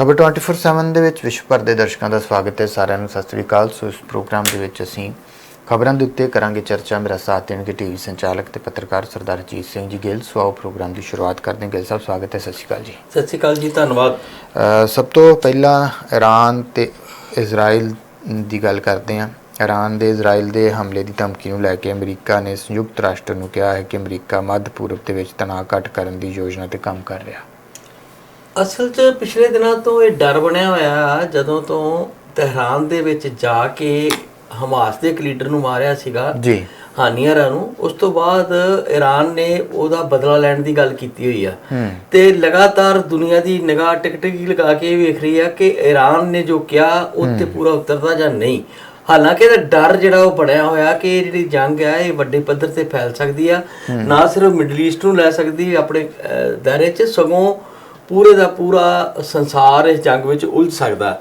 ਖਬਰ 24/7 ਦੇ ਵਿੱਚ ਵਿਸ਼ਵ ਭਰ ਦੇ ਦਰਸ਼ਕਾਂ ਦਾ ਸਵਾਗਤ ਹੈ। ਸਾਰਿਆਂ ਨੂੰ ਸਤਿ ਸ੍ਰੀ ਅਕਾਲ। ਸੋ ਇਸ ਪ੍ਰੋਗਰਾਮ ਦੇ ਵਿੱਚ ਅਸੀਂ ਖਬਰਾਂ ਦੇ ਉੱਤੇ ਕਰਾਂਗੇ ਚਰਚਾ। ਮੇਰਾ ਸਾਥ ਦੇਣਗੇ ਟੀਵੀ ਸੰਚਾਲਕ ਤੇ ਪੱਤਰਕਾਰ ਸਰਦਾਰ ਰਜੀਤ ਸਿੰਘ ਜੀ ਗਿੱਲ। ਸੋ ਆਓ ਪ੍ਰੋਗਰਾਮ ਦੀ ਸ਼ੁਰੂਆਤ ਕਰਦੇ ਹਾਂ। ਗਿੱਲ ਸਾਹਿਬ ਸਵਾਗਤ ਹੈ। ਸਤਿ ਸ੍ਰੀ ਅਕਾਲ ਜੀ। ਸਤਿ ਸ਼੍ਰੀ ਅਕਾਲ ਜੀ ਧੰਨਵਾਦ। ਸਭ ਤੋਂ ਪਹਿਲਾਂ ਇਰਾਨ ਤੇ ਇਜ਼ਰਾਈਲ ਦੀ ਗੱਲ ਕਰਦੇ ਹਾਂ। ਇਰਾਨ ਦੇ ਇਜ਼ਰਾਈਲ ਦੇ ਹਮਲੇ ਦੀ ਧਮਕੀ ਨੂੰ ਲੈ ਕੇ ਅਮਰੀਕਾ ਨੇ ਸੰਯੁਕਤ ਰਾਸ਼ਟਰ ਨੂੰ ਕਿਹਾ ਹੈ ਕਿ ਅਮਰੀਕਾ ਮੱਧ ਪੂਰਬ ਦੇ ਵਿੱਚ ਤਣਾਅ ਘੱਟ ਕਰਨ ਦੀ ਯੋਜਨਾ ਤੇ ਕੰਮ ਕਰ ਰਿਹਾ। ਅਸਲ 'ਚ ਪਿਛਲੇ ਦਿਨਾਂ ਤੋਂ ਇਹ ਡਰ ਬਣਿਆ ਹੋਇਆ ਜਦੋਂ ਤੋਂ ਤਹਿਰਾਨ ਦੇ ਵਿੱਚ ਜਾ ਕੇ ਹਮਾਸ ਦੇ ਇੱਕ ਲੀਡਰ ਨੂੰ ਮਾਰਿਆ ਸੀਗਾ ਜੀ। ਹਾਨੀਆਰਾ ਨੂੰ ਉਸ ਤੋਂ ਬਾਅਦ ਈਰਾਨ ਨੇ ਉਹਦਾ ਬਦਲਾ ਲੈਣ ਦੀ ਗੱਲ ਕੀਤੀ ਹੋਈ ਆ। ਤੇ ਲਗਾਤਾਰ ਦੁਨੀਆ ਦੀ ਨਿਗਾਹ ਟਿਕਟਿਕ ਲਗਾ ਕੇ ਵੇਖ ਰਹੀ ਆ ਕਿ ਈਰਾਨ ਨੇ ਜੋ ਕਿਹਾ ਉਹ ਤੇ ਪੂਰਾ ਉਤਰਦਾ ਜਾਂ ਨਹੀਂ। ਹਾਲਾਂਕਿ ਇਹਦਾ ਡਰ ਜਿਹੜਾ ਉਹ ਬਣਿਆ ਹੋਇਆ ਕਿ ਇਹ ਜਿਹੜੀ ਜੰਗ ਆ ਇਹ ਵੱਡੇ ਪੱਧਰ ਤੇ ਫੈਲ ਸਕਦੀ ਆ। ਨਾ ਸਿਰਫ ਮਿਡਲ ਈਸਟ ਨੂੰ ਲੈ ਸਕਦੀ ਆਪਣੇ ਦਾਇਰੇ 'ਚ ਸਗੋਂ ਪੂਰੇ ਦਾ ਪੂਰਾ ਸੰਸਾਰ ਇਸ ਜੰਗ ਵਿੱਚ ਉਲਝ ਸਕਦਾ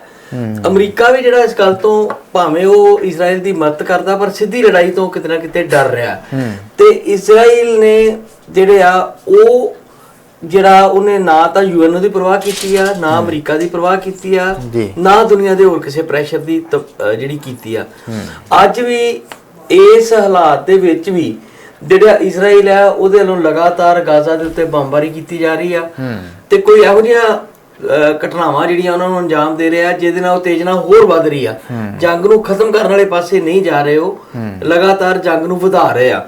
ਅਮਰੀਕਾ ਵੀ ਜਿਹੜਾ ਇਸ ਗੱਲ ਤੋਂ ਭਾਵੇਂ ਉਹ ਇਜ਼ਰਾਈਲ ਦੀ ਮਦਦ ਕਰਦਾ ਪਰ ਸਿੱਧੀ ਲੜਾਈ ਤੋਂ ਕਿਤੇ ਨਾ ਕਿਤੇ ਡਰ ਰਿਹਾ ਤੇ ਇਜ਼ਰਾਈਲ ਨੇ ਜਿਹੜੇ ਆ ਉਹ ਜਿਹੜਾ ਉਹਨੇ ਨਾ ਤਾਂ ਯੂਐਨ ਦੀ ਪਰਵਾਹ ਕੀਤੀ ਆ ਨਾ ਅਮਰੀਕਾ ਦੀ ਪਰਵਾਹ ਕੀਤੀ ਆ। ਨਾ ਦੁਨੀਆ ਦੇ ਹੋਰ ਕਿਸੇ ਪ੍ਰੈਸ਼ਰ ਦੀ ਜਿਹੜੀ ਕੀਤੀ ਆ। ਅੱਜ ਵੀ ਇਸ ਹਾਲਾਤ ਦੇ ਵਿੱਚ ਵੀ ਜਿਹੜਾ ਇਜ਼ਰਾਈਲ ਹੈ ਉਹਦੇ ਵੱਲੋਂ ਲਗਾਤਾਰ ਗਾਜ਼ਾ ਦੇ ਉੱਤੇ ਬੰਬਾਰੀ ਕੀਤੀ ਜਾ ਰਹੀ ਆ। ਤੇ ਕੋਈ ਇਹੋ ਜਿਹੀਆਂ ਘਟਨਾਵਾਂ ਜਿਹੜੀਆਂ ਉਹਨਾਂ ਨੂੰ ਅੰਜਾਮ ਦੇ ਰਿਹਾ ਜਿਹਦੇ ਨਾਲ ਉਹ ਤੇਜ਼ਨਾ ਹੋਰ ਵੱਧ ਰਹੀ ਆ। ਜੰਗ ਨੂੰ ਖਤਮ ਕਰਨ ਵਾਲੇ ਪਾਸੇ ਨਹੀਂ ਜਾ ਰਹੇ ਉਹ। ਲਗਾਤਾਰ ਜੰਗ ਨੂੰ ਵਧਾ ਰਹੇ ਆ।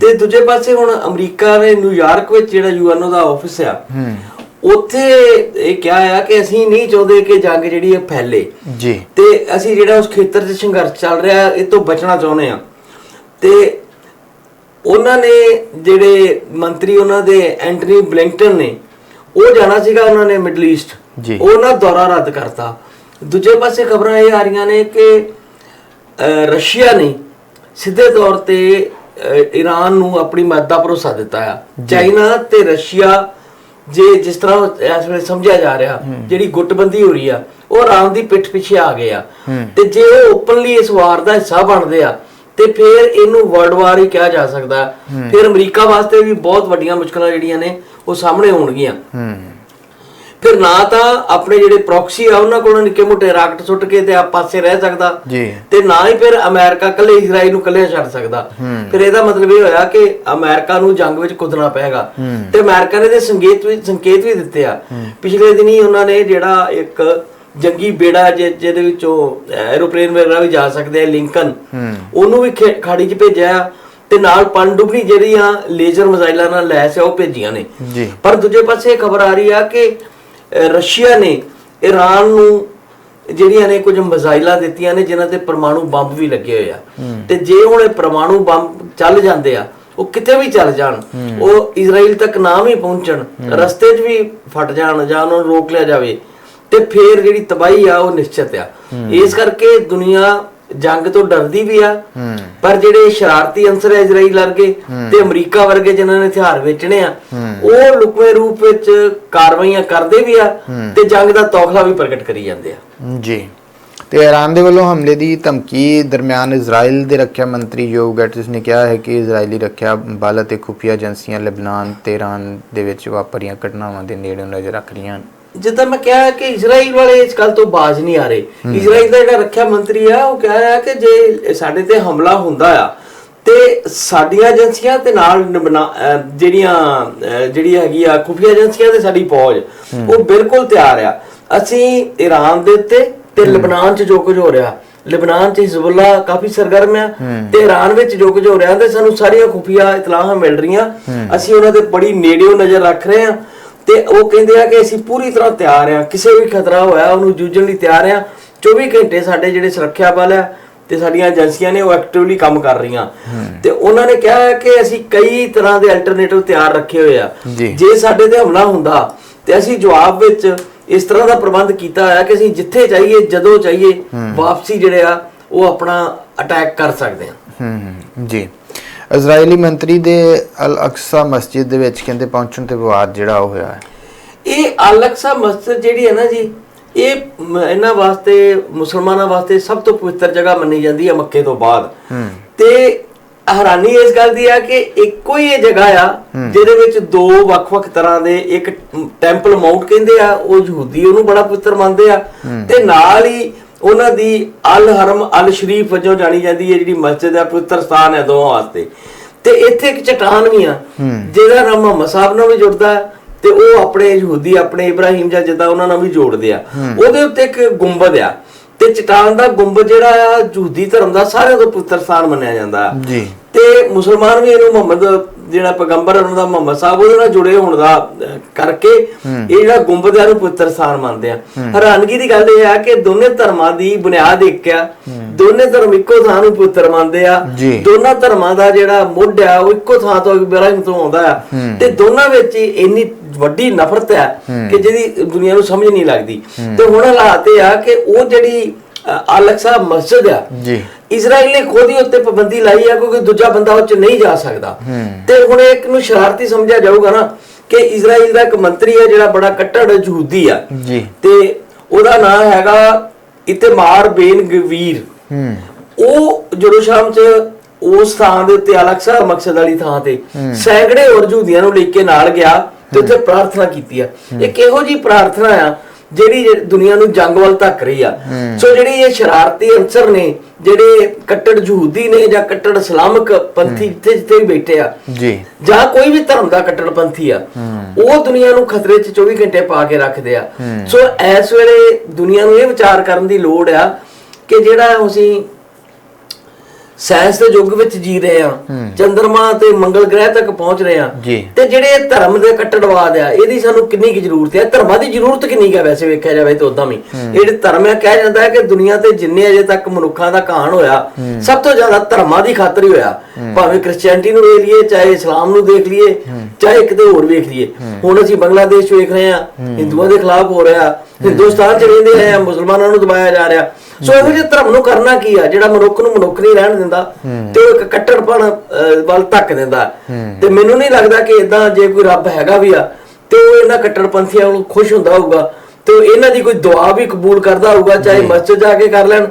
ਤੇ ਦੂਜੇ ਪਾਸੇ ਹੁਣ ਅਮਰੀਕਾ ਨੇ ਨਿਊਯਾਰਕ ਵਿੱਚ ਜਿਹੜਾ ਯੂਐਨਓ ਦਾ ਆਫਿਸ ਆ ਉੱਥੇ ਇਹ ਕਿਹਾ ਆ ਕਿ ਅਸੀਂ ਨਹੀਂ ਚਾਹੁੰਦੇ ਕਿ ਜੰਗ ਜਿਹੜੀ ਹੈ ਫੈਲੇ। ਜੀ। ਤੇ ਅਸੀਂ ਜਿਹੜਾ ਉਸ ਖੇਤਰ 'ਚ ਸੰਘਰਸ਼ ਚੱਲ ਰਿਹਾ ਇਹ ਤੋਂ ਬਚਣਾ ਚਾਹੁੰਦੇ ਆ। ਤੇ ਉਹਨਾਂ ਨੇ ਜਿਹੜੇ ਮੰਤਰੀ ਉਹਨਾਂ ਦੇ ਐਂਟਨੀ ਬਲਿੰਕਟਨ ਨੇ ਉਹ ਜਾਣਾ ਸੀਗਾ ਉਹਨਾਂ ਨੇ ਮਿਡਲ ਈਸਟ ਜੀ। ਉਹ ਨਾ ਦੌਰਾ ਰੱਦ ਕਰਤਾ। ਦੂਜੇ ਪਾਸੇ ਖਬਰਾਂ ਇਹ ਆ ਰਹੀਆਂ ਨੇ ਕਿ ਰਸ਼ੀਆ ਨੇ ਸਿੱਧੇ ਤੌਰ ਤੇ ਈਰਾਨ ਨੂੰ ਆਪਣੀ ਮਦਦ ਦਾ ਭਰੋਸਾ ਦਿੱਤਾ ਆ। ਚਾਈਨਾ ਤੇ ਰਸ਼ੀਆ ਜੇ ਜਿਸ ਤਰ੍ਹਾਂ ਇਸ ਵੇਲੇ ਸਮਝਿਆ ਜਾ ਰਿਹਾ ਜਿਹੜੀ ਗੁੱਟਬੰਦੀ ਹੋ ਰਹੀ ਆ ਉਹ ਆਰਾਮ ਦੀ ਪਿੱਠ ਪਿੱਛੇ ਆ ਗਏ ਆ। ਤੇ ਜੇ ਉਹ ਓਪਨਲੀ ਇਸ ਵਾਰ ਦਾ ਹਿੱਸਾ ਬਣਦੇ ਆ ਤੇ ਫਿਰ ਇਹਨੂੰ ਵਰਲਡ ਵਾਰ ਹੀ ਕਿਹਾ ਜਾ ਸਕਦਾ। ਫਿਰ ਅਮਰੀਕਾ ਵਾਸਤੇ ਵੀ ਬਹੁਤ ਵੱਡੀਆਂ ਮੁਸ਼ਕਲਾਂ ਜਿਹੜੀਆਂ ਨੇ ਉਹ ਸਾਹਮਣੇ ਆਉਣਗੀਆਂ ਹੂੰ। ਫਿਰ ਨਾ ਤਾਂ ਆਪਣੇ ਜਿਹੜੇ ਪ੍ਰੋਕਸੀ ਆ ਉਹਨਾਂ ਕੋਲੋਂ ਨਿੱਕੇ ਮੋਟੇ ਰਾਕਟ ਸੁੱਟ ਕੇ ਤੇ ਆ ਪਾਸੇ ਰਹਿ ਸਕਦਾ। ਜੀ। ਤੇ ਨਾ ਹੀ ਫਿਰ ਅਮਰੀਕਾ ਕੱਲੇ ਇਜ਼ਰਾਈਲ ਨੂੰ ਕੱਲੇ ਛੱਡ ਸਕਦਾ। ਫਿਰ ਇਹਦਾ ਮਤਲਬ ਇਹ ਹੋਇਆ ਕਿ ਅਮਰੀਕਾ ਨੂੰ ਜੰਗ ਵਿੱਚ ਕੁੱਦਣਾ ਪਏਗਾ। ਤੇ ਅਮਰੀਕਾ ਨੇ ਤੇ ਸੰਕੇਤ ਵੀ ਸੰਕੇਤ ਵੀ ਦਿੱਤੇ ਆ। ਪਿਛਲੇ ਦਿਨੀ ਉਹਨਾਂ ਨੇ ਜਿਹੜਾ ਇੱਕ ਜੰਗੀ ਬੇੜਾ ਜਿਹਦੇ ਵਿੱਚੋਂ ਐਰੋਪਲੇਨ ਵਗੈਰਾ ਵੀ ਜਾ ਸਕਦੇ ਆ ਲਿੰਕਨ। ਉਹਨੂੰ ਵੀ ਖਾੜੀ 'ਚ ਭੇਜਿਆ। ਤੇ ਨਾਲ ਪਣਡੁਬਰੀ ਜਿਹੜੀਆਂ ਲੇਜ਼ਰ ਮਿਜ਼ਾਈਲਾਂ ਨਾਲ ਲੈਸ ਆ ਉਹ ਭੇਜੀਆਂ ਨੇ। ਜੀ। ਪਰ ਦੂਜੇ ਪਾਸੇ ਖਬਰ ਆ ਰਹੀ ਆ ਕਿ ਰਸ਼ੀਆ ਨੇ ਈਰਾਨ ਨੂੰ ਜਿਹੜੀਆਂ ਨੇ ਕੁਝ ਮਿਜ਼ਾਈਲਾਂ ਦਿੱਤੀਆਂ ਨੇ ਜਿਨ੍ਹਾਂ ਤੇ ਪਰਮਾਣੂ ਬੰਬ ਵੀ ਲੱਗੇ ਹੋਏ ਆ। ਤੇ ਜੇ ਹੁਣ ਇਹ ਪਰਮਾਣੂ ਬੰਬ ਚੱਲ ਜਾਂਦੇ ਆ ਉਹ ਕਿਤੇ ਵੀ ਚੱਲ ਜਾਣ ਉਹ ਇਜ਼ਰਾਈਲ ਤੱਕ ਨਾ ਵੀ ਪਹੁੰਚਣ ਰਸਤੇ 'ਚ ਵੀ ਫਟ ਜਾਣ ਜਾਂ ਉਹਨਾਂ ਨੂੰ ਰੋਕ ਲਿਆ ਜਾਵੇ ਤੇ ਫੇਰ ਜਿਹੜੀ ਤਬਾਹੀ ਆ ਉਹ ਨਿਸ਼ਚਿਤ ਆ। ਇਸ ਕਰਕੇ ਦੁਨੀਆ ਜੰਗ ਤੋਂ ਡਰਦੀ ਵੀ ਆ। ਪਰ ਜਿਹੜੇ ਸ਼ਰਾਰਤੀ ਅੰਸਰ ਹੈ ਇਜ਼ਰਾਈਲ ਵਰਗੇ ਤੇ ਅਮਰੀਕਾ ਵਰਗੇ ਜਿਨ੍ਹਾਂ ਨੇ ਹਥਿਆਰ ਵੇਚਣੇ ਆ ਉਹ ਲੁਕਵੇਂ ਰੂਪ ਵਿੱਚ ਕਾਰਵਾਈਆਂ ਕਰਦੇ ਵੀ ਆ ਤੇ ਜੰਗ ਦਾ ਤੌਖਲਾ ਵੀ ਪ੍ਰਗਟ ਕਰੀ ਜਾਂਦੇ ਆ। ਜੀ। ਤੇ ਇਰਾਨ ਦੇ ਵੱਲੋਂ ਹਮਲੇ ਦੀ ਧਮਕੀ ਦਰਮਿਆਨ ਇਜ਼ਰਾਈਲ ਦੇ ਰੱਖਿਆ ਮੰਤਰੀ ਯੋਵ ਗੈਟਸ ਨੇ ਕਿਹਾ ਹੈ ਕਿ ਇਜ਼ਰਾਈਲੀ ਰੱਖਿਆ ਬਲ ਅਤੇ ਖੁਫੀਆ ਏਜੰਸੀਆਂ ਲੈਬਨਾਨ ਤੇ ਇਰਾਨ ਦੇ ਵਿੱਚ ਵਾਪਰੀਆਂ ਘਟਨਾਵਾਂ ਦੇ ਨੇੜੇ ਨਜ਼ਰ ਰੱਖ ਰਹੀਆਂ ਹਨ। ਜਿੱਦਾਂ ਮੈਂ ਕਿਹਾ ਕਿ ਇਜ਼ਰਾਈਲ ਵਾਲੇ ਇਸ ਗੱਲ ਤੋਂ ਬਾਜ਼ ਨਹੀਂ ਆ ਰਹੇ। ਇਜ਼ਰਾਈਲ ਦਾ ਜਿਹੜਾ ਰੱਖਿਆ ਮੰਤਰੀ ਆ ਉਹ ਕਹਿ ਰਿਹਾ ਕਿ ਜੇ ਸਾਡੇ ਤੇ ਹਮਲਾ ਹੁੰਦਾ ਆ ਤੇ ਸਾਡੀਆਂ ਏਜੰਸੀਆਂ ਤੇ ਨਾਲ ਜਿਹੜੀਆਂ ਜਿਹੜੀ ਹੈਗੀ ਆ ਖੁਫੀਆ ਏਜੰਸੀਆਂ ਤੇ ਸਾਡੀ ਫੌਜ ਉਹ ਬਿਲਕੁਲ ਤਿਆਰ ਆ। ਅਸੀਂ ਈਰਾਨ ਦੇ ਉੱਤੇ ਤੇ ਲਬਨਾਨ 'ਚ ਜੋ ਕੁਝ ਹੋ ਰਿਹਾ ਲਬਨਾਨ 'ਚ ਹਿਜ਼ਬੁੱਲਾ ਕਾਫੀ ਸਰਗਰਮ ਆ ਤੇ ਈਰਾਨ ਵਿੱਚ ਜੋ ਕੁਝ ਹੋ ਰਿਹਾ ਤੇ ਸਾਨੂੰ ਸਾਰੀਆਂ ਖੁਫੀਆ ਇਤਲਾਹਾਂ ਮਿਲ ਰਹੀਆਂ। ਅਸੀਂ ਉਹਨਾਂ ਦੇ ਬੜੀ ਨੇੜਿਓਂ ਨਜ਼ਰ ਰੱਖ ਰਹੇ ਆ ਤੇ ਉਹ ਕਹਿੰਦੇ ਆ ਕਿ ਅਸੀਂ ਪੂਰੀ ਤਰ੍ਹਾਂ ਤਿਆਰ ਆ। ਕਿਸੇ ਵੀ ਖਤਰਾ ਹੋਇਆ ਉਹਨੂੰ ਜੂਝਣ ਲਈ ਤਿਆਰ ਆ। 24 ਘੰਟੇ ਸਾਡੇ ਜਿਹੜੇ ਸੁਰੱਖਿਆ ਬਲ ਆ ਤੇ ਸਾਡੀਆਂ ਏਜੰਸੀਆਂ ਨੇ ਉਹ ਐਕਟਿਵਲੀ ਕੰਮ ਕਰ ਰਹੀਆਂ। ਤੇ ਉਹਨਾਂ ਨੇ ਕਿਹਾ ਕਿ ਅਸੀਂ ਕਈ ਤਰ੍ਹਾਂ ਦੇ ਅਲਟਰਨੇਟਿਵ ਤਿਆਰ ਰੱਖੇ ਹੋਏ ਆ। ਜੀ। ਸਾਡੇ ਤੇ ਹਮਲਾ ਹੁੰਦਾ ਤੇ ਅਸੀਂ ਜਵਾਬ ਵਿੱਚ ਇਸ ਤਰ੍ਹਾਂ ਦਾ ਪ੍ਰਬੰਧ ਕੀਤਾ ਹੋਇਆ ਕਿ ਅਸੀਂ ਜਿੱਥੇ ਚਾਹੀਏ ਜਦੋਂ ਚਾਹੀਏ ਵਾਪਸੀ ਜਿਹੜੇ ਆ ਉਹ ਆਪਣਾ ਅਟੈਕ ਕਰ ਸਕਦੇ ਆ। ਹੂੰ, ਜੀ। ਇਜ਼ਰਾਈਲੀ ਮੰਤਰੀ ਦੇ ਅਲ ਅਕਸਾ ਮਸਜਿਦ ਦੇ ਵਿੱਚ ਕਹਿੰਦੇ ਪਹੁੰਚਣ ਤੇ ਵਿਵਾਦ ਜਿਹੜਾ ਉਹ ਹੋਇਆ ਹੈ। ਇਹ ਅਲਕਸਾ ਮਸਜਿਦ ਜਿਹੜੀ ਹੈ ਨਾ ਜੀ ਇਹ ਇਹਨਾਂ ਵਾਸਤੇ ਮੁਸਲਮਾਨਾਂ ਵਾਸਤੇ ਸਭ ਤੋਂ ਪਵਿੱਤਰ ਜਗ੍ਹਾ ਮੰਨੀ ਜਾਂਦੀ ਹੈ ਮੱਕੇ ਤੋਂ ਬਾਅਦ। ਤੇ ਹੈਰਾਨੀ ਇਸ ਗੱਲ ਦੀ ਆ ਕਿ ਇੱਕੋ ਹੀ ਇਹ ਜਗ੍ਹਾ ਆ ਜਿਹਦੇ ਵਿੱਚ ਦੋ ਵੱਖ-ਵੱਖ ਤਰ੍ਹਾਂ ਦੇ ਇੱਕ ਟੈਂਪਲ ਮਾਊਂਟ ਕਹਿੰਦੇ ਆ ਉਹ ਯਹੂਦੀ ਉਹਨੂੰ ਬੜਾ ਪਵਿੱਤਰ ਮੰਨਦੇ ਆ। ਤੇ ਨਾਲ ਹੀ ਉਹਨਾਂ ਦੀ ਅਲ ਹਰਮ ਅਲ ਸ਼ਰੀਫ ਵਜੋਂ ਜਾਣੀ ਜਾਂਦੀ ਹੈ ਜਿਹੜੀ ਮਸਜਿਦ ਆ ਪਵਿੱਤਰ ਸਥਾਨ ਹੈ ਦੋਵਾਂ ਵਾਸਤੇ। ਤੇ ਇੱਥੇ ਇੱਕ ਚਟਾਨ ਵੀ ਆ ਨਾਮ ਮੁਹੰਮਦ ਸਾਹਿਬ ਨਾਲ ਵੀ ਜੁੜਦਾ ਹੈ ਤੇ ਉਹ ਆਪਣੇ ਯਹੂਦੀ ਆਪਣੇ ਇਬਰਾਹੀਮ ਜਾਂ ਜਿੱਦਾਂ ਉਹਨਾਂ ਨਾਲ ਵੀ ਜੋੜਦੇ ਆ। ਉਹਦੇ ਉੱਤੇ ਇੱਕ ਗੁੰਬਦ ਆ ਤੇ ਚਟਾਨ ਦਾ ਗੁੰਬਦ ਜਿਹੜਾ ਆ ਯਹੂਦੀ ਧਰਮ ਦਾ ਸਾਰਿਆਂ ਤੋਂ ਪਵਿੱਤਰ ਸਥਾਨ ਮੰਨਿਆ ਜਾਂਦਾ ਤੇ ਮੁਸਲਮਾਨ ਵੀ ਇਹਨੂੰ ਮੁਹੰਮਦ ਜਿਹੜਾ ਪੈਗੰਬਰ ਉਹਨਾਂ ਦਾ ਮੁਹੰਮਦ ਸਾਹਿਬ ਉਹਦੇ ਨਾਲ ਜੁੜੇ ਹੋਣ ਦਾ ਕਰਕੇ ਇਹ ਜਿਹੜਾ ਗੁੰਬਦ ਆ ਨੂੰ ਪਵਿੱਤਰ ਸਥਾਨ ਮੰਨਦੇ ਆ। ਹੈਰਾਨਗੀ ਦੀ ਗੱਲ ਇਹ ਆ ਕਿ ਦੋਨੇ ਧਰਮਾਂ ਦੀ ਬੁਨਿਆਦ ਇੱਕ ਆ। ਦੋਨੇ ਧਰਮ ਇੱਕੋ ਥਾਂ ਨੂੰ ਪਵਿੱਤਰ ਮੰਨਦੇ ਆ। ਦੋਨਾਂ ਧਰਮਾਂ ਦਾ ਜਿਹੜਾ ਮੁੱਢ ਆ ਉਹ ਇੱਕੋ ਥਾਂ ਤੋਂ ਇਬਰਾਹਿਮ ਤੋਂ ਆਉਂਦਾ ਆ। ਤੇ ਦੋਨਾਂ ਵਿੱਚ ਇੰਨੀ ਵੱਡੀ ਨਫ਼ਰਤ ਆ ਕਿ ਜਿਹਦੀ ਦੁਨੀਆ ਨੂੰ ਸਮਝ ਨਹੀਂ ਲੱਗਦੀ। ਤੇ ਹੁਣ ਹਾਲਾਤ ਇਹ ਆ ਕਿ ਉਹ ਜਿਹੜੀ ਅਲਕਸਾ ਮਸਜਿਦ ਆ। ਜੀ। ਇਜ਼ਰਾਈਲ ਨੇ ਖੁਦ ਹੀ ਉੱਤੇ ਪਾਬੰਦੀ ਲਾਈ ਆ ਕਿਉਂਕਿ ਦੂਜਾ ਬੰਦਾ ਉਹ ਚ ਨਹੀਂ ਜਾ ਸਕਦਾ। ਤੇ ਹੁਣ ਇੱਕ ਨੂੰ ਸ਼ਰਾਰਤੀ ਸਮਝਿਆ ਜਾਊਗਾ ਨਾ ਕਿ ਇਜ਼ਰਾਈਲ ਦਾ ਇੱਕ ਮੰਤਰੀ ਹੈ ਜਿਹੜਾ ਬੜਾ ਕੱਟੜ ਯਹੂਦੀ ਆ। ਜੀ। ਤੇ ਉਹਦਾ ਨਾਮ ਹੈਗਾ ਇਤਮਾਰ ਬੇਨ ਗਵੀਰ। ਹੂੰ। ਉਹ ਜਰੂਸ਼ਲਮ ਚ ਉਸ ਥਾਂ ਦੇ ਉੱਤੇ ਅਲਕਸਾ ਮਕਸਦ ਵਾਲੀ ਥਾਂ ਤੇ ਸੈਂਕੜੇ ਹੋਰ ਯਹੂਦੀਆਂ ਨੂੰ ਲੈ ਕੇ ਨਾਲ ਗਿਆ ਤੇ ਉੱਥੇ ਪ੍ਰਾਰਥਨਾ ਕੀਤੀ ਆ। ਇਹ ਕਿਹੋ ਜੀ ਪ੍ਰਾਰਥਨਾ ਆ ਜਿਹੜੀ ਦੁਨੀਆ ਨੂੰ ਜੰਗ ਵੱਲ ਧੱਕ ਰਹੀ ਆ। ਸੋ ਜਿਹੜੀ ਇਹ ਸ਼ਰਾਰਤੀ ਅੰਸਰ ਨੇ ਜਿਹੜੇ ਕੱਟੜ ਯਹੂਦੀ ਨੇ ਜਾਂ ਕੱਟੜ ਇਸਲਾਮਿਕ ਪੰਥੀ ਜਿੱਥੇ ਜਿੱਥੇ ਬੈਠੇ ਆ ਜੀ। ਜਾਂ ਕੋਈ ਵੀ ਧਰਮ ਦਾ ਕੱਟੜਪੰਥੀ ਆ ਉਹ ਦੁਨੀਆ ਨੂੰ ਖਤਰੇ 'ਚ 24 ਘੰਟੇ ਪਾ ਕੇ ਰੱਖਦੇ ਆ। ਸੋ ਇਸ ਵੇਲੇ ਦੁਨੀਆ ਨੂੰ ਇਹ ਵਿਚਾਰ ਕਰਨ ਦੀ ਲੋੜ ਆ ਕਿ ਜਿਹੜਾ ਅਸੀਂ ਸਾਇੰਸ ਦੇ ਯੁੱਗ ਵਿੱਚ ਜੀ ਰਹੇ ਆ ਚੰ드ਰਮਾ ਤੇ ਮੰਗਲ ਗ੍ਰਹਿ ਤੱਕ ਪਹੁੰਚ ਰਹੇ ਆ। ਤੇ ਜਿਹੜੇ ਧਰਮ ਦੇ ਕੱਟੜਵਾਦ ਆ ਇਹਦੀ ਸਾਨੂੰ ਕਿੰਨੀ ਕੀ ਜ਼ਰੂਰਤ ਹੈ ਧਰਮਾਂ ਦੀ ਜ਼ਰੂਰਤ ਕਿੰਨੀ ਹੈ ਵੈਸੇ ਵੇਖਿਆ ਜਾਵੇ ਤਾਂ ਉਦਾਂ ਵੀ। ਜਿਹੜੇ ਧਰਮ ਹੈ ਕਿਹਾ ਜਾਂਦਾ ਹੈ ਕਿ ਦੁਨੀਆ ਤੇ ਜਿੰਨੇ ਅਜੇ ਤੱਕ ਮਨੁੱਖਾਂ ਦਾ ਕਹਾਣ ਹੋਇਆ ਸਭ ਤੋਂ ਜ਼ਿਆਦਾ ਧਰਮਾਂ ਦੀ ਖਾਤਰ ਹੀ ਹੋਇਆ। ਭਾਵੇਂ ਕ੍ਰਿਸਚੀਅਨਟੀ ਨੂੰ ਵੇਖ ਲਈਏ ਚਾਹੇ ਇਸਲਾਮ ਨੂੰ ਦੇਖ ਲਈਏ ਚਾਹੇ ਕਿਤੇ ਹੋਰ ਵੇਖ ਲਈਏ। ਹੁਣ ਅਸੀਂ ਬੰਗਲਾਦੇਸ਼ ਵੇਖ ਰਹੇ ਆ ਹਿੰਦੂਆਂ ਦੇ ਖਿਲਾਫ ਹੋ ਰਿਹਾ ਹਿੰਦੁਸਤਾਨ ਚ ਰਹਿੰਦੇ ਆ ਮੁਸਲਮਾਨਾਂ ਨੂੰ ਦਬਾਇਆ ਜਾ ਰਿਹਾ। ਸੋ ਇਹੋ ਜਿਹੇ ਧਰਮ ਨੂੰ ਕਰਨਾ ਕੀ ਆ? ਜਿਹੜਾ ਮਨੁੱਖ ਨੂੰ ਮਨੁੱਖ ਨਹੀਂ ਰਹਿਣ ਦਿੰਦਾ ਤੇ ਉਹ ਇੱਕ ਕੱਟੜਪਣ ਵੱਲ ਧੱਕ ਦਿੰਦਾ। ਤੇ ਮੈਨੂੰ ਨਹੀਂ ਲੱਗਦਾ ਕਿ ਇਦਾਂ ਜੇ ਕੋਈ ਰੱਬ ਹੈਗਾ ਵੀ ਆ ਤੇ ਉਹ ਇਹਨਾਂ ਕੱਟੜਪੰਥੀਆਂ ਨੂੰ ਖੁਸ਼ ਹੁੰਦਾ ਹੋਊਗਾ। ਤੇ ਇਹਨਾਂ ਦੀ ਕੋਈ ਦੁਆ ਵੀ ਕਬੂਲ ਕਰਦਾ ਹੋਊਗਾ ਚਾਹੇ ਮਸਜਿਦ ਜਾ ਕੇ ਕਰ ਲੈਣ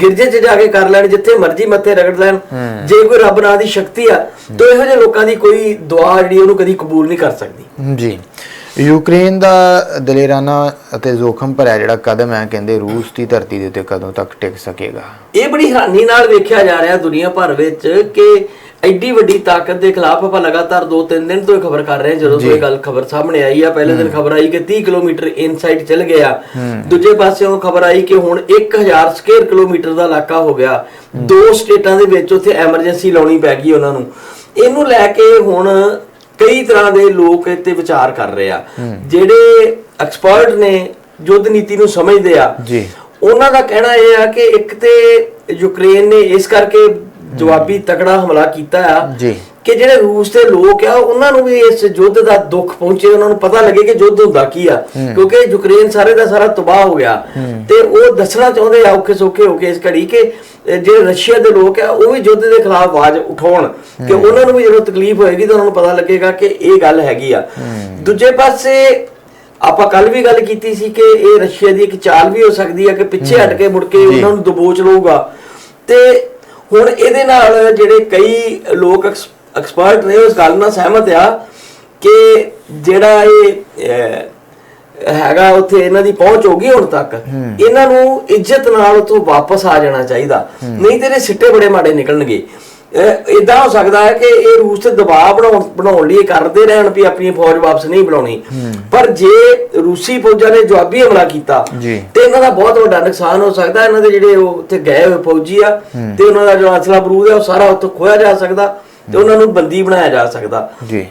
ਗਿਰਜੇ 'ਚ ਜਾ ਕੇ ਕਰ ਲੈਣ ਜਿੱਥੇ ਮਰਜ਼ੀ ਮੱਥੇ ਰਗੜ ਲੈਣ। ਜੇ ਕੋਈ ਰੱਬ ਨਾਂ ਦੀ ਸ਼ਕਤੀ ਆ ਤਾਂ ਇਹੋ ਜਿਹੇ ਲੋਕਾਂ ਦੀ ਕੋਈ ਦੁਆ ਜਿਹੜੀ ਉਹਨੂੰ ਕਦੀ ਕਬੂਲ ਨਹੀਂ ਕਰ ਸਕਦੀ। ਜੀ। ਯੂਕਰੇਨ ਦਾ ਦਲੇਰਾਨਾ ਅਤੇ ਜ਼ੋਖਮ ਭਰਿਆ ਜਿਹੜਾ ਕਦਮ ਹੈ ਕਹਿੰਦੇ ਰੂਸ ਦੀ ਧਰਤੀ ਦੇ ਉੱਤੇ ਕਦੋਂ ਤੱਕ ਟਿਕ ਸਕੇਗਾ? ਇਹ ਬੜੀ ਹੈਰਾਨੀ ਨਾਲ ਵੇਖਿਆ ਜਾ ਰਿਹਾ ਦੁਨੀਆ ਭਰ ਵਿੱਚ ਕਿ ਐਡੀ ਵੱਡੀ ਤਾਕਤ ਦੇ ਖਿਲਾਫ ਆਪਾਂ ਲਗਾਤਾਰ 2-3 ਦਿਨ ਤੋਂ ਇਹ ਖਬਰ ਕਰ ਰਹੇ ਹਾਂ। ਜਦੋਂ ਤੋਂ ਇਹ ਗੱਲ ਖਬਰ ਸਾਹਮਣੇ ਆਈ ਆ ਪਹਿਲੇ ਦਿਨ ਖਬਰ ਆਈ ਕਿ 30 ਕਿਲੋਮੀਟਰ ਇਨਸਾਈਡ ਚੱਲ ਗਿਆ। ਦੂਜੇ ਪਾਸਿਓਂ ਖਬਰ ਆਈ ਕਿ ਹੁਣ 1000 ਸਕੁਅਰ ਕਿਲੋਮੀਟਰ ਦਾ ਇਲਾਕਾ ਹੋ ਗਿਆ। ਦੋ ਸਟੇਟਾਂ ਦੇ ਵਿੱਚ ਉੱਥੇ ਐਮਰਜੈਂਸੀ ਲਾਉਣੀ ਪੈ ਗਈ ਉਹਨਾਂ ਨੂੰ। ਇਹਨੂੰ ਲੈ ਕੇ ਹੁਣ ਕਈ ਤਰ੍ਹਾਂ ਦੇ ਲੋਕ ਇੱਥੇ ਵਿਚਾਰ ਕਰ ਰਹੇ ਆ। ਜਿਹੜੇ ਐਕਸਪਰਟ ਨੇ ਯੁੱਧ ਨੀਤੀ ਨੂੰ ਸਮਝਦੇ ਆ ਜੀ। ਉਹਨਾਂ ਦਾ ਕਹਿਣਾ ਇਹ ਆ ਕਿ ਇੱਕ ਤੇ ਯੂਕਰੇਨ ਨੇ ਇਸ ਕਰਕੇ ਜਵਾਬੀ ਤਕੜਾ ਹਮਲਾ ਕੀਤਾ ਆ ਜੀ। ਕਿ ਜਿਹੜੇ ਰੂਸ ਦੇ ਲੋਕ ਆ ਉਹਨਾਂ ਨੂੰ ਵੀ ਇਸ ਯੁੱਧ ਦਾ ਦੁੱਖ ਪਹੁੰਚੇ ਉਹਨਾਂ ਨੂੰ ਪਤਾ ਲੱਗੇ ਕਿ ਯੁੱਧ ਹੁੰਦਾ ਕੀ ਆ। ਕਿਉਂਕਿ ਯੂਕਰੇਨ ਸਾਰੇ ਦਾ ਸਾਰਾ ਤਬਾਹ ਹੋ ਗਿਆ। ਤੇ ਉਹ ਦੱਸਣਾ ਚਾਹੁੰਦੇ ਆ ਔਖੇ ਸੌਖੇ ਹੋ ਕੇ ਇਸ ਘੜੀ ਕਿ ਜਿਹੜੇ ਰਸ਼ੀਆ ਦੇ ਲੋਕ ਆ ਉਹ ਵੀ ਯੁੱਧ ਦੇ ਖਿਲਾਫ ਆਵਾਜ਼ ਉਠਾਉਣ। ਕਿ ਉਹਨਾਂ ਨੂੰ ਵੀ ਜਦੋਂ ਤਕਲੀਫ ਹੋਏਗੀ ਤਾਂ ਉਹਨਾਂ ਨੂੰ ਪਤਾ ਲੱਗੇਗਾ ਕਿ ਇਹ ਗੱਲ ਹੈਗੀ ਆ। ਦੂਜੇ ਪਾਸੇ ਆਪਾਂ ਕੱਲ ਵੀ ਗੱਲ ਕੀਤੀ ਸੀ ਕਿ ਇਹ ਰਸ਼ੀਆ ਦੀ ਇੱਕ ਚਾਲ ਵੀ ਹੋ ਸਕਦੀ ਹੈ ਕਿ ਪਿੱਛੇ ਹਟ ਕੇ ਮੁੜ ਕੇ ਉਹਨਾਂ ਨੂੰ ਦਬੋਚ ਲਊਗਾ। ਤੇ ਹੁਣ ਇਹਦੇ ਨਾਲ ਜਿਹੜੇ ਕਈ ਲੋਕ ਐਕਸਪਰਟ ਨੇ ਉਸ ਗੱਲ ਨਾਲ ਸਹਿਮਤ ਆ ਕਿ ਜਿਹੜਾ ਇਹ ਹੈਗਾ ਉੱਥੇ ਇਹਨਾਂ ਦੀ ਪਹੁੰਚ ਹੋ ਗਈ ਹੁਣ ਤੱਕ। ਇਹਨਾਂ ਨੂੰ ਇੱਜ਼ਤ ਨਾਲ ਉੱਥੋਂ ਵਾਪਸ ਆ ਜਾਣਾ ਚਾਹੀਦਾ। ਨਹੀਂ ਤੇ ਇਹਦੇ ਸਿੱਟੇ ਬੜੇ ਮਾੜੇ ਨਿਕਲਣਗੇ। ਇਦਾਂ ਹੋ ਸਕਦਾ ਹੈ ਕਿ ਇਹ ਰੂਸ ਤੇ ਦਬਾਅ ਬਣਾਉਣ ਬਣਾਉਣ ਲਈ ਕਰਦੇ ਰਹਿਣ ਵੀ ਆਪਣੀ ਫੌਜ ਵਾਪਸ ਨਹੀਂ ਬੁਲਾਉਣੀ। ਪਰ ਜੇ ਰੂਸੀ ਫੌਜਾਂ ਨੇ ਜਵਾਬੀ ਹਮਲਾ ਕੀਤਾ। ਤੇ ਇਹਨਾਂ ਦਾ ਬਹੁਤ ਵੱਡਾ ਨੁਕਸਾਨ ਹੋ ਸਕਦਾ। ਇਹਨਾਂ ਦੇ ਜਿਹੜੇ ਉਹ ਉੱਥੇ ਗਏ ਹੋਏ ਫੌਜੀ ਆ ਤੇ ਉਹਨਾਂ ਦਾ ਜੋ ਅਸਲਾ ਬਰੂਦ ਹੈ ਉਹ ਸਾਰਾ ਉੱਥੋਂ ਖੋਇਆ ਜਾ ਸਕਦਾ। ਤੇ ਉਹਨਾਂ ਨੂੰ ਬੰਦੀ ਬਣਾਇਆ ਜਾ ਸਕਦਾ।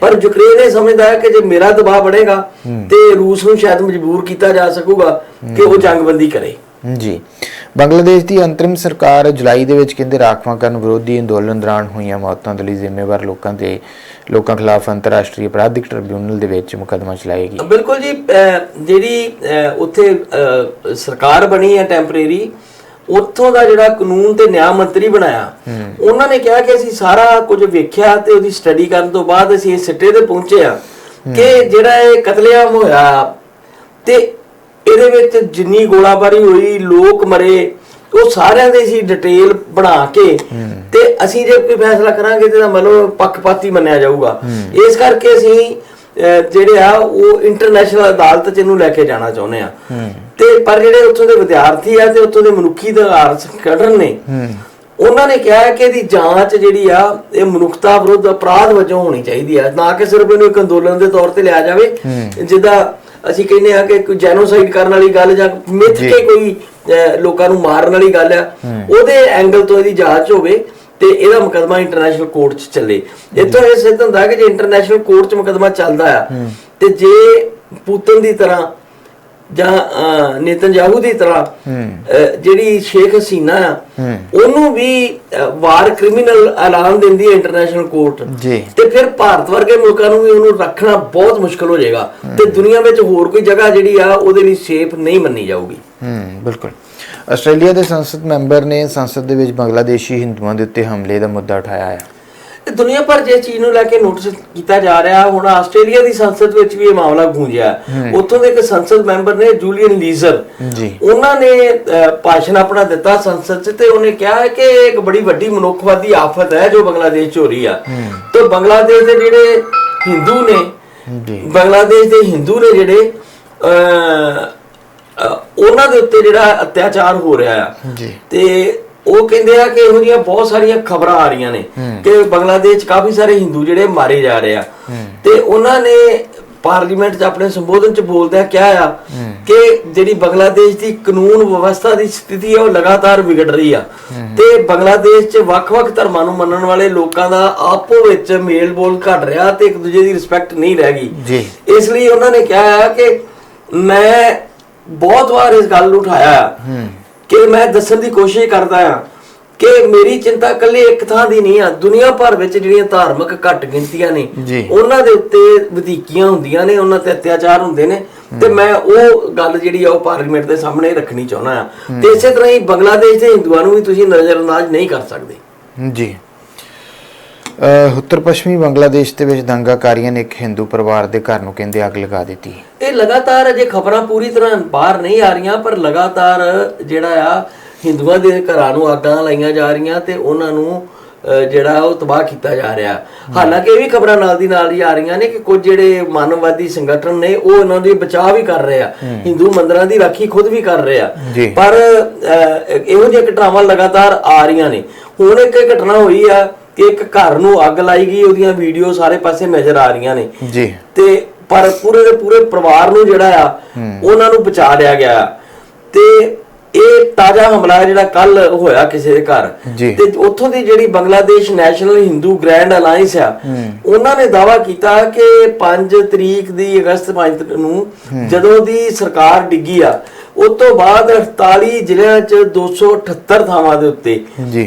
ਪਰ ਯੂਕਰੇਨ ਇਹ ਸਮਝਦਾ ਹੈ ਕਿ ਜੇ ਮੇਰਾ ਦਬਾਅ ਵਧੇਗਾ ਤੇ ਰੂਸ ਨੂੰ ਸ਼ਾਇਦ ਮਜਬੂਰ ਕੀਤਾ ਜਾ ਸਕੂਗਾ ਕਿ ਉਹ ਜੰਗਬੰਦੀ ਕਰੇ। ਜੀ। ਬੰਗਲਾਦੇਸ਼ ਦੀ ਅੰਤਰਿਮ ਸਰਕਾਰ ਜੁਲਾਈ ਦੇ ਵਿੱਚ ਕਹਿੰਦੇ ਰਾਖਵਾਂ ਕਰਨ ਵਿਰੋਧੀ ਅੰਦੋਲਨ ਦੌਰਾਨ ਹੋਈਆਂ ਮੌਤਾਂ ਦੇ ਲਈ ਜ਼ਿੰਮੇਵਾਰ ਲੋਕਾਂ ਦੇ ਲੋਕਾਂ ਖਿਲਾਫ ਅੰਤਰਰਾਸ਼ਟਰੀ ਅਪਰਾਧਿਕ ਟ੍ਰਿਬਿਊਨਲ ਦੇ ਵਿੱਚ ਮੁਕਦਮਾ ਚਲਾਏਗੀ। ਬਿਲਕੁਲ ਜੀ ਜਿਹੜੀ ਉੱਥੇ ਸਰਕਾਰ ਬਣੀ ਹੈ ਟੈਂਪਰੇਰੀ ਉੱਥੋਂ ਦਾ ਜਿਹੜਾ ਕਾਨੂੰਨ ਤੇ ਨਿਆਂ ਮੰਤਰੀ ਬਣਾਇਆ ਉਹਨਾਂ ਨੇ ਕਿਹਾ ਕਿ ਅਸੀਂ ਸਾਰਾ ਕੁਝ ਵੇਖਿਆ ਤੇ ਉਹਦੀ ਸਟੱਡੀ ਕਰਨ ਤੋਂ ਬਾਅਦ ਅਸੀਂ ਇਸ ਸਿੱਟੇ ਤੇ ਪਹੁੰਚੇ ਆ ਕਿ ਜਿਹੜਾ ਇਹ ਕਤਲੇਆਮ ਹੋਇਆ ਤੇ ਇਹਦੇ ਵਿੱਚ ਜਿੰਨੀ ਗੋਲਾਬਾਰੀ ਹੋਈ ਲੋਕ ਮਰੇ ਉਹ ਸਾਰਿਆਂ ਦੇ ਅਸੀਂ ਡਿਟੇਲ ਬਣਾ ਕੇ ਤੇ ਅਸੀਂ ਜੇ ਕੋਈ ਫੈਸਲਾ ਕਰਾਂਗੇ ਤੇ ਮਤਲਬ ਪੱਖਪਾਤੀ ਮੰਨਿਆ ਜਾਊਗਾ। ਇਸ ਕਰਕੇ ਅਸੀਂ ਜਿਹੜੇ ਆ ਉਹ ਇੰਟਰਨੈਸ਼ਨਲ ਅਦਾਲਤ ਚ ਇਹਨੂੰ ਲੈ ਕੇ ਜਾਣਾ ਚਾਹੁੰਦੇ ਆ ਤੇ ਪਰ ਜਿਹੜੇ ਉੱਥੋਂ ਦੇ ਵਿਦਿਆਰਥੀ ਆ ਤੇ ਉੱਥੋਂ ਦੇ ਮਨੁੱਖੀ ਅਧਿਕਾਰ ਸੰਗਠਨ ਨੇ ਉਹਨਾਂ ਨੇ ਕਿਹਾ ਕਿ ਇਹਦੀ ਜਾਂਚ ਜਿਹੜੀ ਆ ਇਹ ਮਨੁੱਖਤਾ ਵਿਰੁੱਧ ਅਪਰਾਧ ਵਜੋਂ ਹੋਣੀ ਚਾਹੀਦੀ ਆ। ਨਾ ਕਿ ਸਿਰਫ ਇਹਨੂੰ ਇੱਕ ਅੰਦੋਲਨ ਦੇ ਤੌਰ ਤੇ ਲਿਆ ਜਾਵੇ ਜਿੱਦਾਂ ਅਸੀਂ ਕਹਿੰਦੇ ਆ ਕਿ ਕੋਈ ਜੈਨੋਸਾਈਡ ਕਰਨ ਵਾਲੀ ਗੱਲ ਜਾਂ ਮਿੱਥ ਕੇ ਕੋਈ ਲੋਕਾਂ ਨੂੰ ਮਾਰਨ ਵਾਲੀ ਗੱਲ ਆ ਉਹਦੇ ਐਂਗਲ ਤੋਂ ਇਹਦੀ ਜਾਂਚ ਹੋਵੇ ਤੇ ਇਹਦਾ ਮੁਕਦਮਾ ਇੰਟਰਨੈਸ਼ਨਲ ਕੋਰਟ 'ਚ ਚੱਲੇ। ਇੱਥੋਂ ਇਹ ਸਿੱਧ ਹੁੰਦਾ ਕਿ ਜੇ ਇੰਟਰਨੈਸ਼ਨਲ ਕੋਰਟ 'ਚ ਮੁਕਦਮਾ ਚੱਲਦਾ ਆ ਤੇ ਜੇ ਪੂਤਨ ਦੀ ਤਰ੍ਹਾਂ ਜਾਂ ਨੇਤਨਯਾਹੂ ਦੀ ਤਰ੍ਹਾਂ ਜਿਹੜੀ ਸ਼ੇਖ ਹਸੀਨਾ ਆ ਉਹਨੂੰ ਵੀ ਵਾਰ ਕ੍ਰਿਮੀਨਲ ਐਲਾਨ ਦਿੰਦੀ ਹੈ ਇੰਟਰਨੈਸ਼ਨਲ ਕੋਰਟ। ਤੇ ਫਿਰ ਭਾਰਤ ਵਰਗੇ ਮੁਲਕਾਂ ਨੂੰ ਵੀ ਉਹਨੂੰ ਰੱਖਣਾ ਬਹੁਤ ਮੁਸ਼ਕਲ ਹੋ ਜਾਏਗਾ। ਤੇ ਦੁਨੀਆ ਵਿੱਚ ਹੋਰ ਕੋਈ ਜਗ੍ਹਾ ਜਿਹੜੀ ਆ ਉਹਦੇ ਲਈ ਸੇਫ ਨਹੀਂ ਮੰਨੀ ਜਾਊਗੀ। ਹੂੰ ਬਿਲਕੁਲ। ਆਸਟ੍ਰੇਲੀਆ ਦੇ ਸੰਸਦ ਮੈਂਬਰ ਨੇ ਸੰਸਦ ਦੇ ਵਿੱਚ ਬੰਗਲਾਦੇਸ਼ੀ ਹਿੰਦੂਆਂ ਦੇ ਉੱਤੇ ਹਮਲੇ ਦਾ ਮੁੱਦਾ ਉਠਾਇਆ ਹੈ ਤੇ ਦੁਨੀਆ ਭਰ ਜੇ ਚੀਜ਼ ਨੂੰ ਲੈ ਕੇ ਨੋਟਿਸ ਕੀਤਾ ਜਾ ਰਿਹਾ। ਹੁਣ ਆਸਟ੍ਰੇਲੀਆ ਦੀ ਸੰਸਦ ਵਿੱਚ ਵੀ ਇਹ ਮਾਮਲਾ ਗੂੰਜਿਆ ਉੱਥੋਂ ਦੇ ਇੱਕ ਸੰਸਦ ਮੈਂਬਰ ਨੇ ਜੂਲੀਅਨ ਲੀਜ਼ਰ। ਜੀ। ਉਹਨਾਂ ਨੇ ਭਾਸ਼ਣ ਆਪਣਾ ਦਿੱਤਾ ਸੰਸਦ 'ਚ ਤੇ ਉਹਨੇ ਕਿਹਾ ਕਿ ਇਹ ਇੱਕ ਬੜੀ ਵੱਡੀ ਮਨੁੱਖਵਾਦੀ ਆਫਤ ਹੈ ਜੋ ਬੰਗਲਾਦੇਸ਼ 'ਚ ਹੋ ਰਹੀ ਆ। ਤੇ ਬੰਗਲਾਦੇਸ਼ ਦੇ ਜਿਹੜੇ ਹਿੰਦੂ ਨੇ ਜੀ। ਬੰਗਲਾਦੇਸ਼ ਦੇ ਹਿੰਦੂ ਨੇ ਜਿਹੜੇ ਉਹਨਾਂ ਦੇ ਉੱਤੇ ਜਿਹੜਾ ਅਤਿਆਚਾਰ ਹੋ ਰਿਹਾ ਆ। ਜੀ। ਤੇ ਉਹ ਕਹਿੰਦੇ ਆ ਕਿ ਇਹੋ ਜਿਹੀਆਂ ਬਹੁਤ ਸਾਰੀਆਂ ਖਬਰਾਂ ਆ ਰਹੀਆਂ ਨੇ ਕਿ ਬੰਗਲਾਦੇਸ਼ 'ਚ ਕਾਫੀ ਸਾਰੇ ਹਿੰਦੂ ਜਿਹੜੇ ਮਾਰੇ ਜਾ ਰਹੇ ਆ। ਤੇ ਉਹਨਾਂ ਨੇ ਪਾਰਲੀਮੈਂਟ 'ਚ ਆਪਣੇ ਸੰਬੋਧਨ 'ਚ ਬੋਲਦਿਆਂ ਕਿਹਾ ਆ ਕਿ ਜਿਹੜੀ ਬੰਗਲਾਦੇਸ਼ ਦੀ ਕਾਨੂੰਨ ਵਿਵਸਥਾ ਦੀ ਸਥਿਤੀ ਹੈ ਉਹ ਲਗਾਤਾਰ ਵਿਗੜ ਰਹੀ ਆ। ਤੇ ਬੰਗਲਾਦੇਸ਼ 'ਚ ਵੱਖ-ਵੱਖ ਧਰਮਾਂ ਨੂੰ ਮੰਨਣ ਵਾਲੇ ਲੋਕਾਂ ਦਾ ਆਪੋ ਵਿੱਚ ਮੇਲ ਬੋਲ ਘਟ ਰਿਹਾ ਤੇ ਇੱਕ ਦੂਜੇ ਦੀ ਰਿਸਪੈਕਟ ਨਹੀਂ ਰਹਿ ਗਈ। ਜੀ। ਇਸ ਲਈ ਉਹਨਾਂ ਨੇ ਕਿਹਾ ਹੈ ਕਿ ਮੈਂ ਬਹੁਤ ਵਾਰ ਇਸ ਗੱਲ ਨੂੰ ਉਠਾਇਆ ਆ ਕਿ ਮੈਂ ਦੱਸਣ ਦੀ ਕੋਸ਼ਿਸ਼ ਕਰਦਾ ਆ ਕਿ ਮੇਰੀ ਚਿੰਤਾ ਇਕੱਲੇ ਇੱਕ ਥਾਂ ਦੀ ਨਹੀਂ ਆ ਦੁਨੀਆ ਭਰ ਵਿੱਚ ਜਿਹੜੀਆਂ ਧਾਰਮਿਕ ਘੱਟ ਗਿਣਤੀਆਂ ਨੇ। ਉਹਨਾਂ ਦੇ ਉੱਤੇ ਵਧੀਕੀਆਂ ਹੁੰਦੀਆਂ ਨੇ ਉਹਨਾਂ ਤੇ ਅਤਿਆਚਾਰ ਹੁੰਦੇ ਨੇ ਤੇ ਮੈਂ ਉਹ ਗੱਲ ਜਿਹੜੀ ਆ ਉਹ ਪਾਰਲੀਮੈਂਟ ਦੇ ਸਾਹਮਣੇ ਰੱਖਣੀ ਚਾਹੁੰਦਾ ਆ। ਤੇ ਇਸੇ ਤਰ੍ਹਾਂ ਹੀ ਬੰਗਲਾਦੇਸ਼ ਦੇ ਹਿੰਦੂਆਂ ਨੂੰ ਵੀ ਤੁਸੀਂ ਨਜ਼ਰਅੰਦਾਜ਼ ਨਹੀਂ ਕਰ ਸਕਦੇ। ਜੀ। ਉੱਤਰ ਪੱਛਮੀ ਬੰਗਲਾਦੇਸ਼ ਦੇ ਵਿੱਚ ਦੰਗਾਕਾਰੀਆਂ ਨੇ ਇੱਕ ਹਿੰਦੂ ਪਰਿਵਾਰ ਦੇ ਘਰ ਨੂੰ ਕਹਿੰਦੇ ਅੱਗ ਲਗਾ ਦਿੱਤੀ। ਇਹ ਲਗਾਤਾਰ ਅਜੇ ਖਬਰਾਂ ਪੂਰੀ ਤਰ੍ਹਾਂ ਬਾਹਰ ਨਹੀਂ ਆ ਰਹੀਆਂ ਪਰ ਲਗਾਤਾਰ ਜਿਹੜਾ ਆ ਹਿੰਦੂਆਂ ਦੇ ਘਰਾਂ ਨੂੰ ਅੱਗਾਂ ਲਾਈਆਂ ਜਾ ਰਹੀਆਂ ਤੇ ਉਹਨਾਂ ਨੂੰ ਜਿਹੜਾ ਉਹ ਤਬਾਹ ਕੀਤਾ ਜਾ ਰਿਹਾ। ਹਾਲਾਂਕਿ ਇਹ ਵੀ ਖਬਰਾਂ ਨਾਲ ਦੀ ਨਾਲ ਹੀ ਆ ਰਹੀਆਂ ਨੇ ਕਿ ਕੁਝ ਜਿਹੜੇ ਮਾਨਵਵਾਦੀ ਸੰਗਠਨ ਨੇ ਉਹ ਉਹਨਾਂ ਦੇ ਬਚਾਅ ਵੀ ਕਰ ਰਹੇ ਆ। ਹਿੰਦੂ ਮੰਦਰਾਂ ਦੀ ਰਾਖੀ ਖੁਦ ਵੀ ਕਰ ਰਹੇ ਆ। ਪਰ ਇਹੋ ਜਿਹੀਆਂ ਘਟਨਾਵਾਂ ਲਗਾਤਾਰ ਆ ਰਹੀਆਂ ਨੇ। ਹੁਣ ਇੱਕ ਘਟਨਾ ਹੋਈ ਆ ਕਿ ਇੱਕ ਘਰ ਨੂੰ ਅੱਗ ਲਾਈ ਗਈ ਉਹਦੀਆਂ ਵੀਡੀਓ ਸਾਰੇ ਪਾਸੇ ਨਜ਼ਰ ਆ ਰਹੀਆਂ ਨੇ। ਜੀ। ਤੇ ਪਰ ਪੂਰੇ ਦੇ ਪੂਰੇ ਪਰਿਵਾਰ ਨੂੰ ਜਿਹੜਾ ਆ ਉਹਨਾਂ ਨੂੰ ਬਚਾ ਲਿਆ ਗਿਆ। ਤੇ ਇਹ ਤਾਜ਼ਾ ਹਮਲਾ ਜਿਹੜਾ ਕੱਲ ਹੋਇਆ ਕਿਸੇ ਦੇ ਘਰ। ਤੇ ਉੱਥੋਂ ਦੀ ਜਿਹੜੀ Bangladesh national Hindu grand alliance ਆ ਉਹਨਾਂ ਨੇ ਦਾਵਾ ਕੀਤਾ ਕਿ 5 ਤਰੀਕ ਦੀ ਅਗਸਤ 5 ਨੂੰ ਜਦੋਂ ਦੀ ਸਰਕਾਰ ਡਿੱਗੀ ਆ ਉਸ ਤੋਂ ਬਾਅਦ 48 ਜ਼ਿਲ੍ਹਿਆਂ 'ਚ 278 ਥਾਵਾਂ ਦੇ ਉੱਤੇ।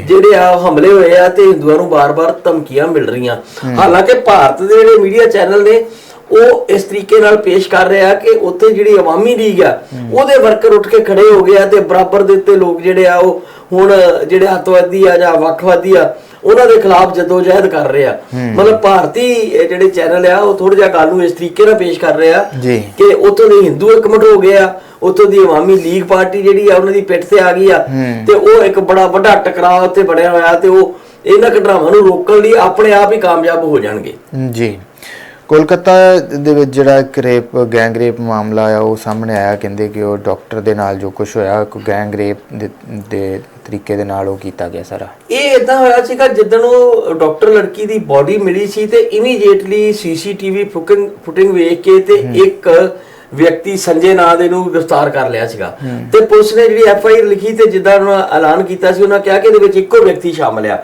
ਜਿਹੜੇ ਆ ਹਮਲੇ ਹੋਏ ਆ ਤੇ ਹਿੰਦੂਆਂ ਨੂੰ ਬਾਰ-ਬਾਰ ਧਮਕੀਆਂ ਮਿਲ ਰਹੀਆਂ। ਹਾਲਾਂਕਿ ਭਾਰਤ ਦੇ ਜਿਹੜੇ ਮੀਡੀਆ ਚੈਨਲ ਨੇ ਉਹ ਇਸ ਤਰੀਕੇ ਨਾਲ ਪੇਸ਼ ਕਰ ਰਿਹਾ ਕਿ ਉੱਥੇ ਜਿਹੜੀ ਆਵਾਮੀ ਲੀਗ ਆ ਉਹਦੇ ਵਰਕਰ ਉੱਠ ਕੇ ਖੜੇ ਹੋ ਗਏ ਆ ਤੇ ਬਰਾਬਰ ਦੇ ਉੱਤੇ ਲੋਕ ਜਿਹੜੇ ਆ ਉਹ ਹੁਣ ਜਿਹੜੇ ਅੱਤਵਾਦੀ ਆ ਜਾਂ ਵੱਖਵਾਦੀ ਆ ਉਹਨਾਂ ਦੇ ਖਿਲਾਫ ਜਦੋਜਹਿਦ ਕਰ ਰਹੇ ਆ। ਮਤਲਬ ਭਾਰਤੀ ਜਿਹੜੇ ਚੈਨਲ ਆ ਉਹ ਥੋੜਾ ਜਿਹਾ ਗੱਲ ਨੂੰ ਇਸ ਤਰੀਕੇ ਨਾਲ ਪੇਸ਼ ਕਰ ਰਹੇ ਆ। ਕਿ ਉੱਥੋਂ ਦੇ ਹਿੰਦੂ ਇਕਮਠ ਹੋ ਗਏ ਆ ਉੱਥੋਂ ਦੀ ਆਵਾਮੀ ਲੀਗ ਪਾਰਟੀ ਜਿਹੜੀ ਆ ਉਹਨਾਂ ਦੀ ਪਿੱਠ ਤੇ ਆ ਗਈ ਆ। ਤੇ ਉਹ ਇੱਕ ਬੜਾ ਵੱਡਾ ਟਕਰਾਅ ਉੱਥੇ ਬਣਿਆ ਹੋਇਆ ਤੇ ਉਹ ਇਹਨਾਂ ਘਟਨਾਵਾਂ ਨੂੰ ਰੋਕਣ ਲਈ ਆਪਣੇ ਆਪ ਹੀ ਕਾਮਯਾਬ ਹੋ ਜਾਣਗੇ। ਜੀ। ਕੋਲਕਾਤਾ ਦੇ ਵਿੱਚ ਜਿਹੜਾ ਇੱਕ ਰੇਪ ਗੈਂਗ ਰੇਪ ਮਾਮਲਾ ਆ ਉਹ ਸਾਹਮਣੇ ਆਇਆ। ਕਹਿੰਦੇ ਕਿ ਉਹ ਡਾਕਟਰ ਦੇ ਨਾਲ ਜੋ ਕੁਝ ਹੋਇਆ ਗੈਂਗ ਰੇਪ ਦੇ ਤਰੀਕੇ ਦੇ ਨਾਲ ਉਹ ਕੀਤਾ ਗਿਆ ਸਾਰਾ। ਇਹ ਇਦਾਂ ਹੋਇਆ ਸੀਗਾ ਜਿੱਦਣ ਉਹ ਡਾਕਟਰ ਲੜਕੀ ਦੀ ਬਾਡੀ ਮਿਲੀ ਸੀ ਤੇ ਇਮੀਡੀਏਟਲੀ ਸੀਸੀਟੀਵੀ ਫੁਟਿੰਗ ਵੇਖ ਕੇ ਤੇ ਇੱਕ ਵਿਅਕਤੀ ਸੰਜੇ ਨਾਂ ਦੇ ਨੂੰ ਗ੍ਰਿਫਤਾਰ ਕਰ ਲਿਆ ਸੀਗਾ। ਤੇ ਪੁਲਿਸ ਨੇ ਜਿਹੜੀ ਐਫ ਆਈ ਆਰ ਲਿਖੀ ਤੇ ਜਿੱਦਾਂ ਉਹਨਾਂ ਐਲਾਨ ਕੀਤਾ ਸੀ ਉਹਨਾਂ ਕਿਹਾ ਕਿ ਇਹਦੇ ਵਿੱਚ ਇੱਕੋ ਵਿਅਕਤੀ ਸ਼ਾਮਲ ਆ।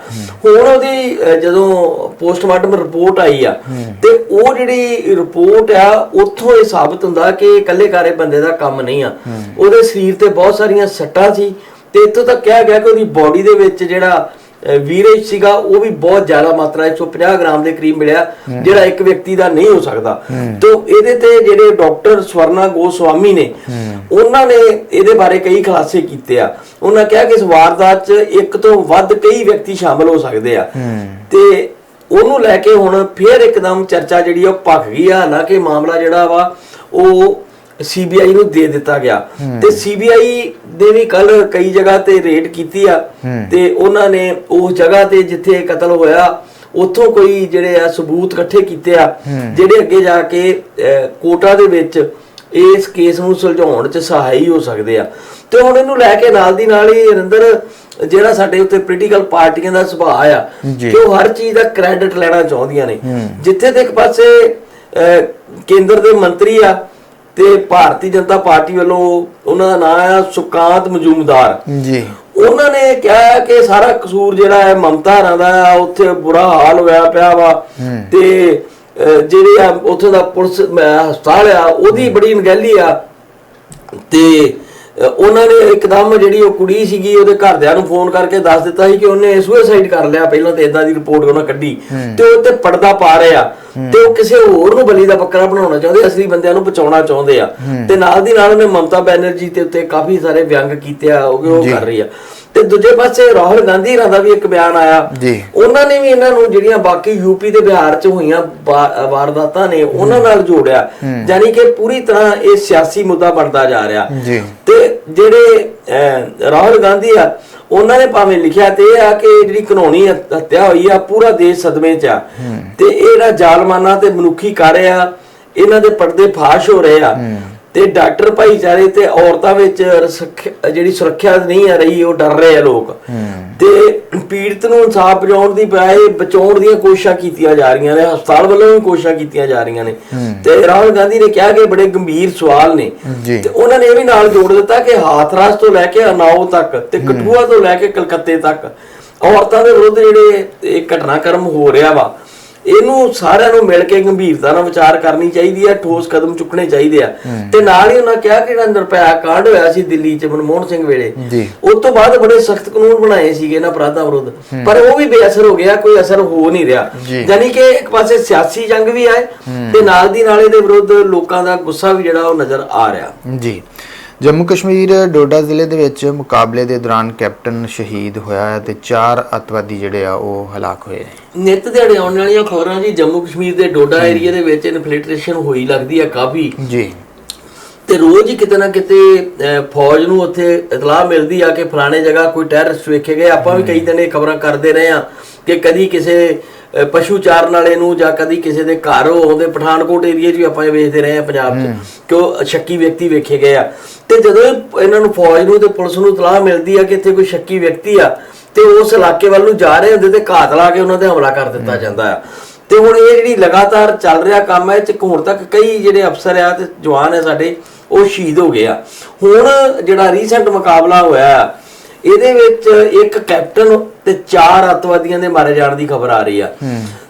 ਹੁਣ ਉਹਦੀ ਅਹ, ਜਦੋਂ ਪੋਸਟਮਾਰਟਮ ਰਿਪੋਰਟ ਆਈ ਆ ਤੇ ਉਹ ਜਿਹੜੀ ਰਿਪੋਰਟ ਆ ਉੱਥੋਂ ਇਹ ਸਾਬਤ ਹੁੰਦਾ ਕਿ ਇਹ ਇਕੱਲੇ ਕਾਰੇ ਬੰਦੇ ਦਾ ਕੰਮ ਨਹੀਂ ਆ। ਉਹਦੇ ਸਰੀਰ ਤੇ ਬਹੁਤ ਸਾਰੀਆਂ ਸੱਟਾਂ ਸੀ ਤੇ ਇੱਥੋਂ ਤੱਕ ਕਿਹਾ ਗਿਆ ਕਿ ਉਹਦੀ ਬਾਡੀ ਦੇ ਵਿੱਚ ਜਿਹੜਾ ਵੀਰੇਜ ਸੀਗਾ ਉਹ ਵੀ ਬਹੁਤ ਜ਼ਿਆਦਾ ਮਾਤਰਾ 150 ਗ੍ਰਾਮ ਦੇ ਕਰੀਬ ਮਿਲਿਆ ਜਿਹੜਾ ਇੱਕ ਵਿਅਕਤੀ ਦਾ ਨਹੀਂ ਹੋ ਸਕਦਾ। ਤੋਂ ਇਹਦੇ ਤੇ ਜਿਹੜੇ ਡਾਕਟਰ ਸਵਰਨਾ ਗੋਸਵਾਮੀ ਨੇ ਉਹਨਾਂ ਨੇ ਇਹਦੇ ਬਾਰੇ ਕਈ ਖੁਲਾਸੇ ਕੀਤੇ ਆ। ਉਹਨਾਂ ਕਿਹਾ ਕਿ ਇਸ ਵਾਰਦਾਤ 'ਚ ਇੱਕ ਤੋਂ ਵੱਧ ਕਈ ਵਿਅਕਤੀ ਸ਼ਾਮਲ ਹੋ ਸਕਦੇ ਆ। ਤੇ ਉਹਨੂੰ ਲੈ ਕੇ ਹੁਣ ਫੇਰ ਇੱਕਦਮ ਚਰਚਾ ਜਿਹੜੀ ਉਹ ਭਖ ਗਈ ਆ। ਹਾਲਾਂਕਿ ਮਾਮਲਾ ਜਿਹੜਾ ਵਾ ਉਹ ਸੀਬੀਆਈ ਨੂੰ ਦੇ ਦਿੱਤਾ ਗਿਆ। ਤੇ ਸੀਬੀਆਈ ਦੇ ਵੀ ਕੱਲ ਕਈ ਜਗ੍ਹਾ ਤੇ ਰੇਡ ਕੀਤੀ ਆ। ਤੇ ਉਹਨਾਂ ਨੇ ਉਸ ਜਗ੍ਹਾ ਤੇ ਜਿੱਥੇ ਕਤਲ ਹੋਇਆ ਉੱਥੋਂ ਕੋਈ ਜਿਹੜੇ ਆ ਸਬੂਤ ਇਕੱਠੇ ਕੀਤੇ ਆ। ਜਿਹੜੇ ਅੱਗੇ ਜਾ ਕੇ ਕੋਰਟਾਂ ਦੇ ਵਿੱਚ ਇਸ ਕੇਸ ਨੂੰ ਸੁਲਝਾਉਣ 'ਚ ਸਹਾਈ ਹੋ ਸਕਦੇ ਆ। ਤੇ ਹੁਣ ਇਹਨੂੰ ਲੈ ਕੇ ਨਾਲ ਦੀ ਨਾਲ ਹੀ ਅਰਿੰਦਰ ਜਿਹੜਾ ਸਾਡੇ ਉੱਤੇ ਪੋਲੀਟੀਕਲ ਪਾਰਟੀਆਂ ਦਾ ਸੁਭਾਅ ਆ। ਕਿ ਉਹ ਹਰ ਚੀਜ਼ ਦਾ ਕ੍ਰੈਡਿਟ ਲੈਣਾ ਚਾਹੁੰਦੀਆਂ ਨੇ। ਜਿੱਥੇ ਤੇ ਇੱਕ ਪਾਸੇ ਕੇਂਦਰ ਦੇ ਮੰਤਰੀ ਆ ਤੇ ਭਾਰਤੀ ਜਨਤਾ ਪਾਰਟੀ ਵੱਲੋਂ ਉਹਨਾਂ ਦਾ ਨਾਮ ਆ ਸੁਕਾਂਤ ਮਜੂਮਦਾਰ। ਜੀ। ਉਹਨਾਂ ਨੇ ਕਿਹਾ ਕਿ ਸਾਰਾ ਕਸੂਰ ਜਿਹੜਾ ਹੈ ਮਮਤਾ ਰਾਂ ਦਾ ਆ ਉੱਥੇ ਬੁਰਾ ਹਾਲ ਹੋਇਆ ਪਿਆ ਵਾ। ਤੇ ਜਿਹੜੇ ਆ ਉੱਥੇ ਦਾ ਪੁਲਿਸ ਹਸਪਤਾਲ ਆ ਉਹਦੀ ਬੜੀ ਅਣਗਹਿਲੀ ਆ। ਤੇ ਉਹਨਾਂ ਨੇ ਇੱਕਦਮ ਜਿਹੜੀ ਉਹ ਕੁੜੀ ਸੀਗੀ ਉਹਦੇ ਘਰਦਿਆਂ ਨੂੰ ਫੋਨ ਕਰਕੇ ਦੱਸ ਦਿੱਤਾ ਸੀ ਕਿ ਉਹਨੇ ਸੁਸਾਈਡ ਕਰ ਲਿਆ ਪਹਿਲਾਂ ਤੇ ਇਦਾਂ ਦੀ ਰਿਪੋਰਟ ਉਹਨਾਂ ਕੱਢੀ ਤੇ ਉਹ ਤੇ ਪਰਦਾ ਪਾ ਰਹੇ ਆ। ਤੇ ਉਹ ਕਿਸੇ ਹੋਰ ਨੂੰ ਬਲੀ ਦਾ ਬੱਕਰਾ ਬਣਾਉਣਾ ਚਾਹੁੰਦੇ ਅਸਲੀ ਬੰਦਿਆਂ ਨੂੰ ਬਚਾਉਣਾ ਚਾਹੁੰਦੇ ਆ। ਤੇ ਨਾਲ ਦੀ ਨਾਲ ਉਹਨੇ ਮਮਤਾ ਬੈਨਰਜੀ ਤੇ ਉੱਤੇ ਕਾਫੀ ਸਾਰੇ ਵਿਅੰਗ ਕੀਤੇ ਆ ਉਹ ਕਰ ਰਹੀ ਆ। ਤੇ ਦੂਜੇ ਪਾਸੇ ਰਾਹੁਲ ਗਾਂਧੀ ਰਾਂ ਦਾ ਵੀ ਇੱਕ ਬਿਆਨ ਆਇਆ। ਜੀ। ਉਹਨਾਂ ਨੇ ਵੀ ਇਹਨਾਂ ਨੂੰ ਜਿਹੜੀਆਂ ਬਾਕੀ ਯੂਪੀ ਤੇ ਬਿਹਾਰ 'ਚ ਹੋਈਆਂ ਵਾਰਦਾਤਾਂ ਨੇ ਉਹਨਾਂ ਨਾਲ ਜੋੜਿਆ। ਯਾਨੀ ਕਿ ਪੂਰੀ ਤਰ੍ਹਾਂ ਇਹ ਸਿਆਸੀ ਮੁੱਦਾ ਬਣਦਾ ਜਾ ਰਿਹਾ। ਜੀ। ਤੇ ਜਿਹੜੇ ਰਾਹੁਲ ਗਾਂਧੀ ਆ ਉਹਨਾਂ ਨੇ ਭਾਵੇਂ ਲਿਖਿਆ ਤੇ ਇਹ ਆ ਕਿ ਜਿਹੜੀ ਕਾਨੂੰਨੀ ਹੱਤ- ਹੱਤਿਆ ਹੋਈ ਆ ਪੂਰਾ ਦੇਸ਼ ਸਦਮੇ 'ਚ ਆ। ਤੇ ਇਹ ਜਿਹੜਾ ਜ਼ਾਲਮਾਨਾ ਤੇ ਮਨੁੱਖੀ ਕਾਰਜ ਆ ਇਹਨਾਂ ਦੇ ਪਰਦੇ ਫਾਸ਼ ਹੋ ਰਹੇ ਆ। ਤੇ ਡਾਕਟਰ ਭਾਈਚਾਰੇ ਤੇ ਔਰਤਾਂ ਵਿੱਚ ਜਿਹੜੀ ਸੁਰੱਖਿਆ ਨਹੀਂ ਆ ਰਹੀ ਉਹ ਡਰ ਰਹੇ ਆ ਲੋਕ। ਤੇ ਪੀੜਤ ਨੂੰ ਇਨਸਾਫ ਪਹੁੰਚਾਉਣ ਦੀ ਬਜਾਏ ਬਚਾਉਣ ਦੀਆਂ ਕੋਸ਼ਿਸ਼ਾਂ ਕੀਤੀਆਂ ਜਾ ਰਹੀਆਂ ਨੇ ਹਸਪਤਾਲ ਵੱਲੋਂ ਵੀ ਕੋਸ਼ਿਸ਼ਾਂ ਕੀਤੀਆਂ ਜਾ ਰਹੀਆਂ ਨੇ। ਤੇ ਰਾਹੁਲ ਗਾਂਧੀ ਨੇ ਕਿਹਾ ਕਿ ਬੜੇ ਗੰਭੀਰ ਸਵਾਲ ਨੇ। ਤੇ ਉਹਨਾਂ ਨੇ ਇਹ ਵੀ ਨਾਲ ਜੋੜ ਦਿੱਤਾ ਕਿ ਹਾਥਰਸ ਤੋਂ ਲੈ ਕੇ ਅਨਾਓ ਤੱਕ ਤੇ ਕਠੂਆ ਤੋਂ ਲੈ ਕੇ ਕਲਕੱਤੇ ਤੱਕ ਔਰਤਾਂ ਦੇ ਵਿਰੁੱਧ ਜਿਹੜੇ ਇਹ ਘਟਨਾਕ੍ਰਮ ਹੋ ਰਿਹਾ ਵਾ ਇਹਨੂੰ ਸਾਰਿਆਂ ਨੂੰ ਮਿਲ ਕੇ ਗੰਭੀਰਤਾ ਨਾਲ ਵਿਚਾਰ ਕਰਨੀ ਚਾਹੀਦੀ ਹੈ ਠੋਸ ਕਦਮ ਚੁੱਕਣੇ ਚਾਹੀਦੇ ਆ। ਤੇ ਨਾਲ ਹੀ ਉਹਨਾਂ ਕਿਹਾ ਕਿ ਜਿਹੜਾ ਨਿਰਭਇਆ ਕਾਂਡ ਹੋਇਆ ਸੀ ਦਿੱਲੀ 'ਚ ਮਨਮੋਹਨ ਸਿੰਘ ਵੇਲੇ। ਉਸ ਤੋਂ ਬਾਅਦ ਬੜੇ ਸਖਤ ਕਾਨੂੰਨ ਬਣਾਏ ਸੀਗੇ ਇਹਨਾਂ ਅਪਰਾਧਾਂ ਵਿਰੁੱਧ। ਪਰ ਉਹ ਵੀ ਬੇਅਸਰ ਹੋ ਗਿਆ ਕੋਈ ਅਸਰ ਹੋ ਨਹੀਂ ਰਿਹਾ। ਯਾਨੀ ਕਿ ਇੱਕ ਪਾਸੇ ਸਿਆਸੀ ਜੰਗ ਵੀ ਆਏ ਤੇ ਨਾਲ ਦੀ ਨਾਲ ਇਹਦੇ ਵਿਰੁੱਧ ਲੋਕਾਂ ਦਾ ਗੁੱਸਾ ਵੀ ਜਿਹੜਾ ਉਹ ਨਜ਼ਰ ਆ ਰਿਹਾ। ਜੀ। ਜੰਮੂ ਕਸ਼ਮੀਰ ਡੋਡਾ ਜ਼ਿਲ੍ਹੇ ਦੇ ਵਿੱਚ ਮੁਕਾਬਲੇ ਦੇ ਦੌਰਾਨ ਕੈਪਟਨ ਸ਼ਹੀਦ ਹੋਇਆ ਹੈ ਤੇ ਚਾਰ ਅੱਤਵਾਦੀ ਜਿਹੜੇ ਆ ਉਹ ਹਲਾਕ ਹੋਏ ਨੇ। ਨਿੱਤ ਦਿਹਾੜੇ ਆਉਣ ਵਾਲੀਆਂ ਖਬਰਾਂ ਜੀ ਜੰਮੂ ਕਸ਼ਮੀਰ ਦੇ ਡੋਡਾ ਏਰੀਆ ਦੇ ਵਿੱਚ ਇਨਫਿਲਟ੍ਰੇਸ਼ਨ ਹੋਈ ਲੱਗਦੀ ਆ ਕਾਫੀ। ਜੀ। ਤੇ ਰੋਜ਼ ਹੀ ਕਿਤੇ ਨਾ ਕਿਤੇ ਫੌਜ ਨੂੰ ਉੱਥੇ ਇਤਲਾਹ ਮਿਲਦੀ ਆ ਕਿ ਫਲਾਣੇ ਜਗ੍ਹਾ ਕੋਈ ਟੈਰਰਿਸਟ ਵੇਖੇ ਗਏ। ਆਪਾਂ ਵੀ ਕਈ ਦਿਨ ਇਹ ਖਬਰਾਂ ਕਰਦੇ ਰਹੇ ਆ। ਕਿ ਕਦੀ ਕਿਸੇ ਪਸ਼ੂ ਚਾਰਨ ਵਾਲੇ ਨੂੰ ਜਾਂ ਕਦੀ ਕਿਸੇ ਦੇ ਘਰ ਆਉਂਦੇ ਪਠਾਨਕੋਟ ਏਰੀਆ 'ਚ ਵੀ ਆਪਾਂ ਵੇਖਦੇ ਰਹੇ ਆ ਪੰਜਾਬ 'ਚ ਕਿ ਉਹ ਸ਼ੱਕੀ ਵਿਅਕਤੀ ਵੇਖੇ ਗਏ ਆ। ਤੇ ਜਦੋਂ ਇਹ- ਇਹਨਾਂ ਨੂੰ ਫੌਜ ਨੂੰ ਤੇ ਪੁਲਿਸ ਨੂੰ ਇਤਲਾਹ ਮਿਲਦੀ ਆ ਕਿ ਇੱਥੇ ਕੋਈ ਸ਼ੱਕੀ ਵਿਅਕਤੀ ਆ ਤੇ ਉਸ ਇਲਾਕੇ ਵੱਲ ਨੂੰ ਜਾ ਰਹੇ ਹੁੰਦੇ ਤੇ ਘਾਤ ਲਾ ਕੇ ਉਹਨਾਂ ਤੇ ਹਮਲਾ ਕਰ ਦਿੱਤਾ ਜਾਂਦਾ ਆ। ਤੇ ਹੁਣ ਇਹ ਜਿਹੜੀ ਲਗਾਤਾਰ ਚੱਲ ਰਿਹਾ ਕੰਮ ਹੈ ਚ ਹੁਣ ਤੱਕ ਕਈ ਜਿਹੜੇ ਅਫਸਰ ਆ ਤੇ ਜਵਾਨ ਆ ਸਾਡੇ ਉਹ ਸ਼ਹੀਦ ਹੋ ਗਏ ਆ। ਹੁਣ ਜਿਹੜਾ ਰੀਸੈਂਟ ਮੁਕਾਬਲਾ ਹੋਇਆ ਆ, ਇਹਦੇ ਵਿੱਚ ਇੱਕ ਕੈਪਟਨ ਤੇ ਚਾਰ ਅੱਤਵਾਦੀਆਂ ਦੇ ਮਾਰੇ ਜਾਣ ਦੀ ਖਬਰ ਆ ਰਹੀ ਆ।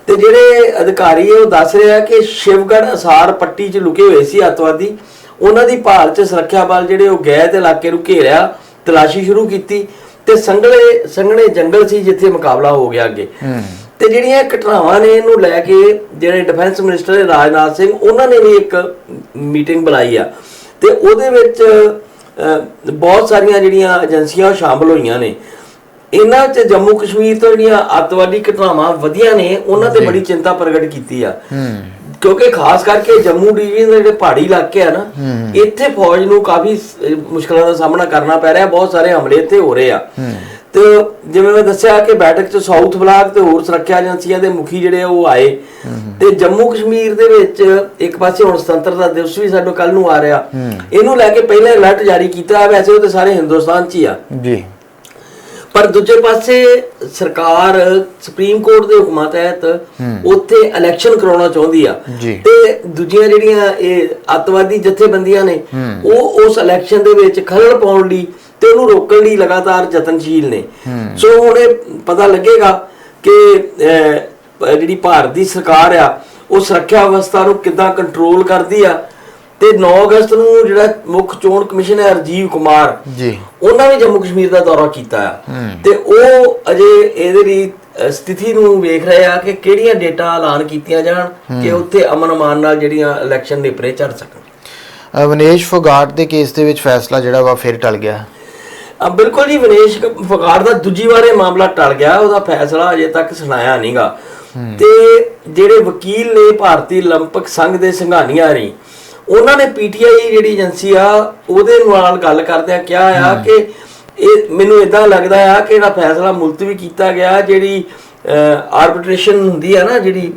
ਤੇ ਜਿਹੜੇ ਅਧਿਕਾਰੀ ਉਹ ਦੱਸ ਰਿਹਾ ਕਿ ਸ਼ਿਵਗੜ੍ਹ ਅਸਾਰ ਪੱਟੀ 'ਚ ਲੁਕੇ ਹੋਏ ਸੀ ਅੱਤਵਾਦੀ। ਉਹਨਾਂ ਦੀ ਭਾਲ 'ਚ ਸੁਰੱਖਿਆ ਬਲ ਜਿਹੜੇ ਉਹ ਗਏ ਤੇ ਇਲਾਕੇ ਨੂੰ ਘੇਰਿਆ ਤਲਾਸ਼ੀ ਸ਼ੁਰੂ ਕੀਤੀ ਤੇ ਸੰਗਲੇ ਸੰਘਣੇ ਜੰਗਲ ਸੀ ਜਿੱਥੇ ਮੁਕਾਬਲਾ ਹੋ ਗਿਆ ਅੱਗੇ। ਤੇ ਜਿਹੜੀਆਂ ਘਟਨਾਵਾਂ ਨੇ ਇਹਨੂੰ ਲੈ ਕੇ ਜਿਹੜੇ ਡਿਫੈਂਸ ਮਿਨਿਸਟਰ ਰਾਜਨਾਥ ਸਿੰਘ ਉਹਨਾਂ ਨੇ ਵੀ ਇੱਕ ਮੀਟਿੰਗ ਬੁਲਾਈ ਆ। ਤੇ ਉਹਦੇ ਵਿੱਚ ਬਹੁਤ ਸਾਰੀਆਂ ਜਿਹੜੀਆਂ ਏਜੰਸੀਆਂ ਸ਼ਾਮਲ ਹੋਈਆਂ ਨੇ। ਇਹਨਾਂ 'ਚ ਜੰਮੂ ਕਸ਼ਮੀਰ ਤੋਂ ਜਿਹੜੀਆਂ ਅੱਤਵਾਦੀ ਘਟਨਾਵਾਂ ਵਧੀਆਂ ਨੇ ਉਹਨਾਂ ਤੇ ਬੜੀ ਚਿੰਤਾ ਪ੍ਰਗਟ ਕੀਤੀ ਆ। ਕਿਉਂਕਿ ਖਾਸ ਕਰਕੇ ਜੰਮੂ ਡਿਵੀਜ਼ਨ ਦੇ ਜਿਹੜੇ ਪਹਾੜੀ ਇਲਾਕੇ ਆ ਨਾ ਇੱਥੇ ਫੌਜ ਨੂੰ ਕਾਫੀ ਮੁਸ਼ਕਲਾਂ ਦਾ ਸਾਹਮਣਾ ਕਰਨਾ ਪੈ ਰਿਹਾ ਬਹੁਤ ਸਾਰੇ ਹਮਲੇ ਇੱਥੇ ਹੋ ਰਹੇ ਆ। ਤੇ ਜਿਵੇਂ ਮੈਂ ਦੱਸਿਆ ਕਿ ਬੈਠਕ 'ਚ ਸਾਊਥ ਬਲਾਕ ਤੇ ਹੋਰ ਸੁਰੱਖਿਆ ਏਜੰਸੀਆਂ ਦੇ ਮੁਖੀ ਜਿਹੜੇ ਉਹ ਆਏ। ਤੇ ਜੰਮੂ ਕਸ਼ਮੀਰ ਦੇ ਵਿੱਚ ਇੱਕ ਪਾਸੇ ਹੁਣ ਸੁਤੰਤਰਤਾ ਦਿਵਸ ਵੀ ਸਾਡੇ ਕੱਲ ਨੂੰ ਆ ਰਿਹਾ। ਇਹਨੂੰ ਲੈ ਕੇ ਪਹਿਲਾਂ ਅਲਰਟ ਜਾਰੀ ਕੀਤਾ ਵੈਸੇ ਉਹ ਤੇ ਸਾਰੇ ਹਿੰਦੁਸਤਾਨ 'ਚ ਹੀ ਆ। ਜੀ। ਪਰ ਦੂਜੇ ਪਾਸੇ ਸਰਕਾਰ ਸੁਪਰੀਮ ਕੋਰਟ ਦੇ ਹੁਕਮਾਂ ਤਹਿਤ ਉੱਥੇ ਇਲੈਕਸ਼ਨ ਕਰਾਉਣਾ ਚਾਹੁੰਦੀ ਆ। ਤੇ ਦੂਜੀਆਂ ਜਿਹੜੀਆਂ ਇਹ ਅੱਤਵਾਦੀ ਜਥੇਬੰਦੀਆਂ ਨੇ ਉਹ ਉਸ ਇਲੈਕਸ਼ਨ ਦੇ ਵਿੱਚ ਖਲਲ ਪਾਉਣ ਲਈ ਤੇ ਉਹਨੂੰ ਰੋਕਣ ਲਈ ਲਗਾਤਾਰ ਯਤਨਸ਼ੀਲ ਨੇ। ਸੋ ਹੁਣ ਇਹ ਪਤਾ ਲੱਗੇਗਾ ਕਿ ਜਿਹੜੀ ਭਾਰਤ ਦੀ ਸਰਕਾਰ ਆ ਉਹ ਸੁਰੱਖਿਆ ਅਵਸਥਾ ਨੂੰ ਕਿੱਦਾਂ ਕੰਟਰੋਲ ਕਰਦੀ ਆ। ਤੇ 9 ਅਗਸਤ ਨੂੰ ਜਿਹੜਾ ਮੁੱਖ ਚੋਣ ਕਮਿਸ਼ਨ ਹੈ ਰਾਜੀਵ ਕੁਮਾਰ ਜੀ। ਉਹਨਾਂ ਵੀ ਜੰਮੂ ਕਸ਼ਮੀਰ ਦਾ ਦੌਰਾ ਕੀਤਾ ਆ। ਤੇ ਉਹ ਅਜੇ ਇਹਦੇ ਲਈ ਸਥਿਤੀ ਨੂੰ ਵੇਖ ਰਹੇ ਆ ਕਿ ਕਿਹੜੀਆਂ ਡੇਟਾ ਐਲਾਨ ਕੀਤੀਆਂ ਜਾਣ ਕਿ ਉੱਥੇ ਅਮਨ ਅਮਾਨ ਨਾਲ ਜਿਹੜੀਆਂ ਇਲੈਕਸ਼ਨ ਨੇਪਰੇ ਚੜ ਸਕਣ। ਵਿਨੇਸ਼ ਫੋਗਾਟ ਦੇ ਕੇਸ ਦੇ ਵਿੱਚ ਫੈਸਲਾ ਜਿਹੜਾ ਵਾ ਫਿਰ ਟਲ ਗਿਆ। ਬਿਲਕੁਲ ਜੀ ਵਿਨੇਸ਼ ਕ- ਫਗਾੜ ਦਾ ਦੂਜੀ ਵਾਰ ਇਹ ਮਾਮਲਾ ਟਲ ਗਿਆ ਉਹਦਾ ਫੈਸਲਾ ਅਜੇ ਤੱਕ ਸੁਣਾਇਆ ਨਹੀਂਗਾ ਤੇ ਜਿਹੜੇ ਵਕੀਲ ਨੇ ਭਾਰਤੀ 올림픽 ਸੰਘ ਦੇ ਸੰਘਾਨੀਆਂ ਰਹੀ ਉਹਨਾਂ ਨੇ ਪੀਟੀਆਈ ਜਿਹੜੀ ਏਜੰਸੀ ਆ ਉਹਦੇ ਨਾਲ ਗੱਲ ਕਰਦਿਆਂ ਕਿਹਾ ਆ ਕਿ ਇਹ ਮੈਨੂੰ ਇਦਾਂ ਲੱਗਦਾ ਆ ਕਿ ਇਹਦਾ ਫੈਸਲਾ ਮੁਲਤਵੀ ਕੀਤਾ ਗਿਆ ਜਿਹੜੀ ਆਰਬਿਟ੍ਰੇਸ਼ਨ ਹੁੰਦੀ ਆ ਨਾ ਜਿਹੜੀ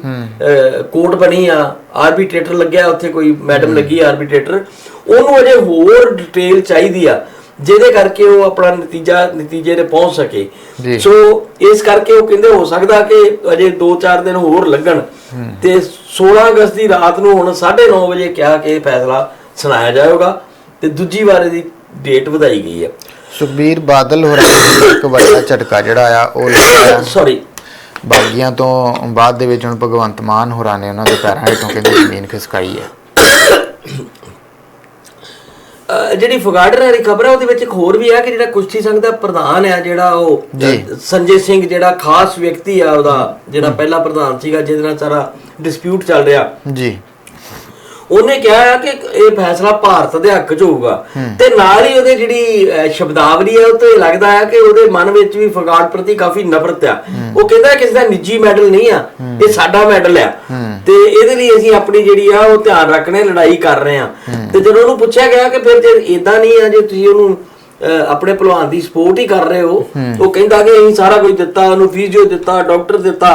ਕੋਰਟ ਬਣੀ ਆ ਆਰਬਿਟ੍ਰੇਟਰ ਲੱਗਿਆ ਉੱਥੇ ਕੋਈ ਮੈਡਮ ਲੱਗੀ ਆਰਬਿਟ੍ਰੇਟਰ ਉਹਨੂੰ ਅਜੇ ਹੋਰ ਡਿਟੇਲ ਚਾਹੀਦੀ ਆ ਜਿਹਦੇ ਕਰਕੇ ਉਹ ਆਪਣਾ ਨਤੀਜਾ ਨਤੀਜੇ ਤੇ ਪਹੁੰਚ ਸਕੇ। ਸੋ ਇਸ ਕਰਕੇ ਉਹ ਕਹਿੰਦੇ ਹੋ ਸਕਦਾ ਕਿ ਅਜੇ 2-4 ਦਿਨ ਹੋਰ ਲੱਗਣ। ਤੇ 16 ਅਗਸਤ ਦੀ ਰਾਤ ਨੂੰ ਹੁਣ 9:30 ਵਜੇ ਕਿਹਾ ਕਿ ਫੈਸਲਾ ਸੁਣਾਇਆ ਜਾਏਗਾ। ਤੇ ਦੂਜੀ ਵਾਰ ਦੀ ਡੇਟ ਵਧਾਈ ਗਈ ਹੈ। ਸੁਖਬੀਰ ਬਾਦਲ ਹੋਰਾਂ ਇੱਕ ਵੱਡਾ ਝਟਕਾ ਜਿਹੜਾ ਆ ਉਹ ਸੌਰੀ ਬਾਗੀਆਂ ਤੋਂ ਬਾਅਦ ਦੇ ਵਿੱਚ ਹੁਣ ਭਗਵੰਤ ਮਾਨ ਹੋਰਾਂ ਨੇ ਉਹਨਾਂ ਦੇ ਪੈਰਾਂ ਹੇਠੋਂ ਕਹਿੰਦੇ ਜ਼ਮੀਨ ਖਿਸਕਾਈ ਹੈ। ਜਿਹੜੀ ਫਗਾੜਰ ਵਾਲੀ ਖਬਰ ਹੈ ਉਹਦੇ ਵਿੱਚ ਇੱਕ ਹੋਰ ਵੀ ਹੈ ਕਿ ਜਿਹੜਾ ਕੁਸ਼ਤੀ ਸੰਘ ਦਾ ਪ੍ਰਧਾਨ ਹੈ ਜਿਹੜਾ ਉਹ ਸੰਜੇ ਸਿੰਘ ਜਿਹੜਾ ਖਾਸ ਵਿਅਕਤੀ ਆ ਉਹਦਾ ਜਿਹੜਾ ਪਹਿਲਾ ਪ੍ਰਧਾਨ ਸੀਗਾ ਜਿਹਦੇ ਨਾਲ ਸਾਰਾ ਡਿਸਪਿਊਟ ਚੱਲ ਰਿਹਾ। ਜੀ। ਉਹਨੇ ਕਿਹਾ ਕਿ ਇਹ ਫੈਸਲਾ ਭਾਰਤ ਦੇ ਹੱਕ 'ਚ ਹੋਊਗਾ। ਤੇ ਨਾਲ ਹੀ ਉਹਦੇ ਜਿਹੜੀ ਸ਼ਬਦਾਵਲੀ ਹੈ ਉਹ ਤੋਂ ਲੱਗਦਾ ਹੈ ਕਿ ਉਹਦੇ ਮਨ ਵਿੱਚ ਵੀ ਫਗਾੜ ਪ੍ਰਤੀ ਕਾਫੀ ਨਫ਼ਰਤ ਆ। ਉਹ ਕਹਿੰਦਾ ਕਿਸੇ ਦਾ ਨਿੱਜੀ ਮੈਡਲ ਨਹੀਂ ਆ ਇਹ ਸਾਡਾ ਮੈਡਲ ਆ। ਤੇ ਇਹਦੇ ਲਈ ਅਸੀਂ ਆਪਣੀ ਜਿਹੜੀ ਆ ਉਹ ਧਿਆਨ ਰੱਖਣੇ ਲੜਾਈ ਕਰ ਰਹੇ ਆ। ਤੇ ਜਦੋਂ ਉਹਨੂੰ ਪੁੱਛਿਆ ਗਿਆ ਕਿ ਫਿਰ ਜੇ ਇਦਾਂ ਨਹੀਂ ਆ ਜੇ ਤੁਸੀਂ ਉਹਨੂੰ ਆਪਣੇ ਭਲਵਾਨ ਦੀ ਸਪੋਰਟ ਹੀ ਕਰ ਰਹੇ ਹੋ ਉਹ ਕਹਿੰਦਾ ਕਿ ਅਸੀਂ ਸਾਰਾ ਕੁਝ ਦਿੱਤਾ ਉਹਨੂੰ ਫੀਜ਼ੀਓ ਦਿੱਤਾ ਡਾਕਟਰ ਦਿੱਤਾ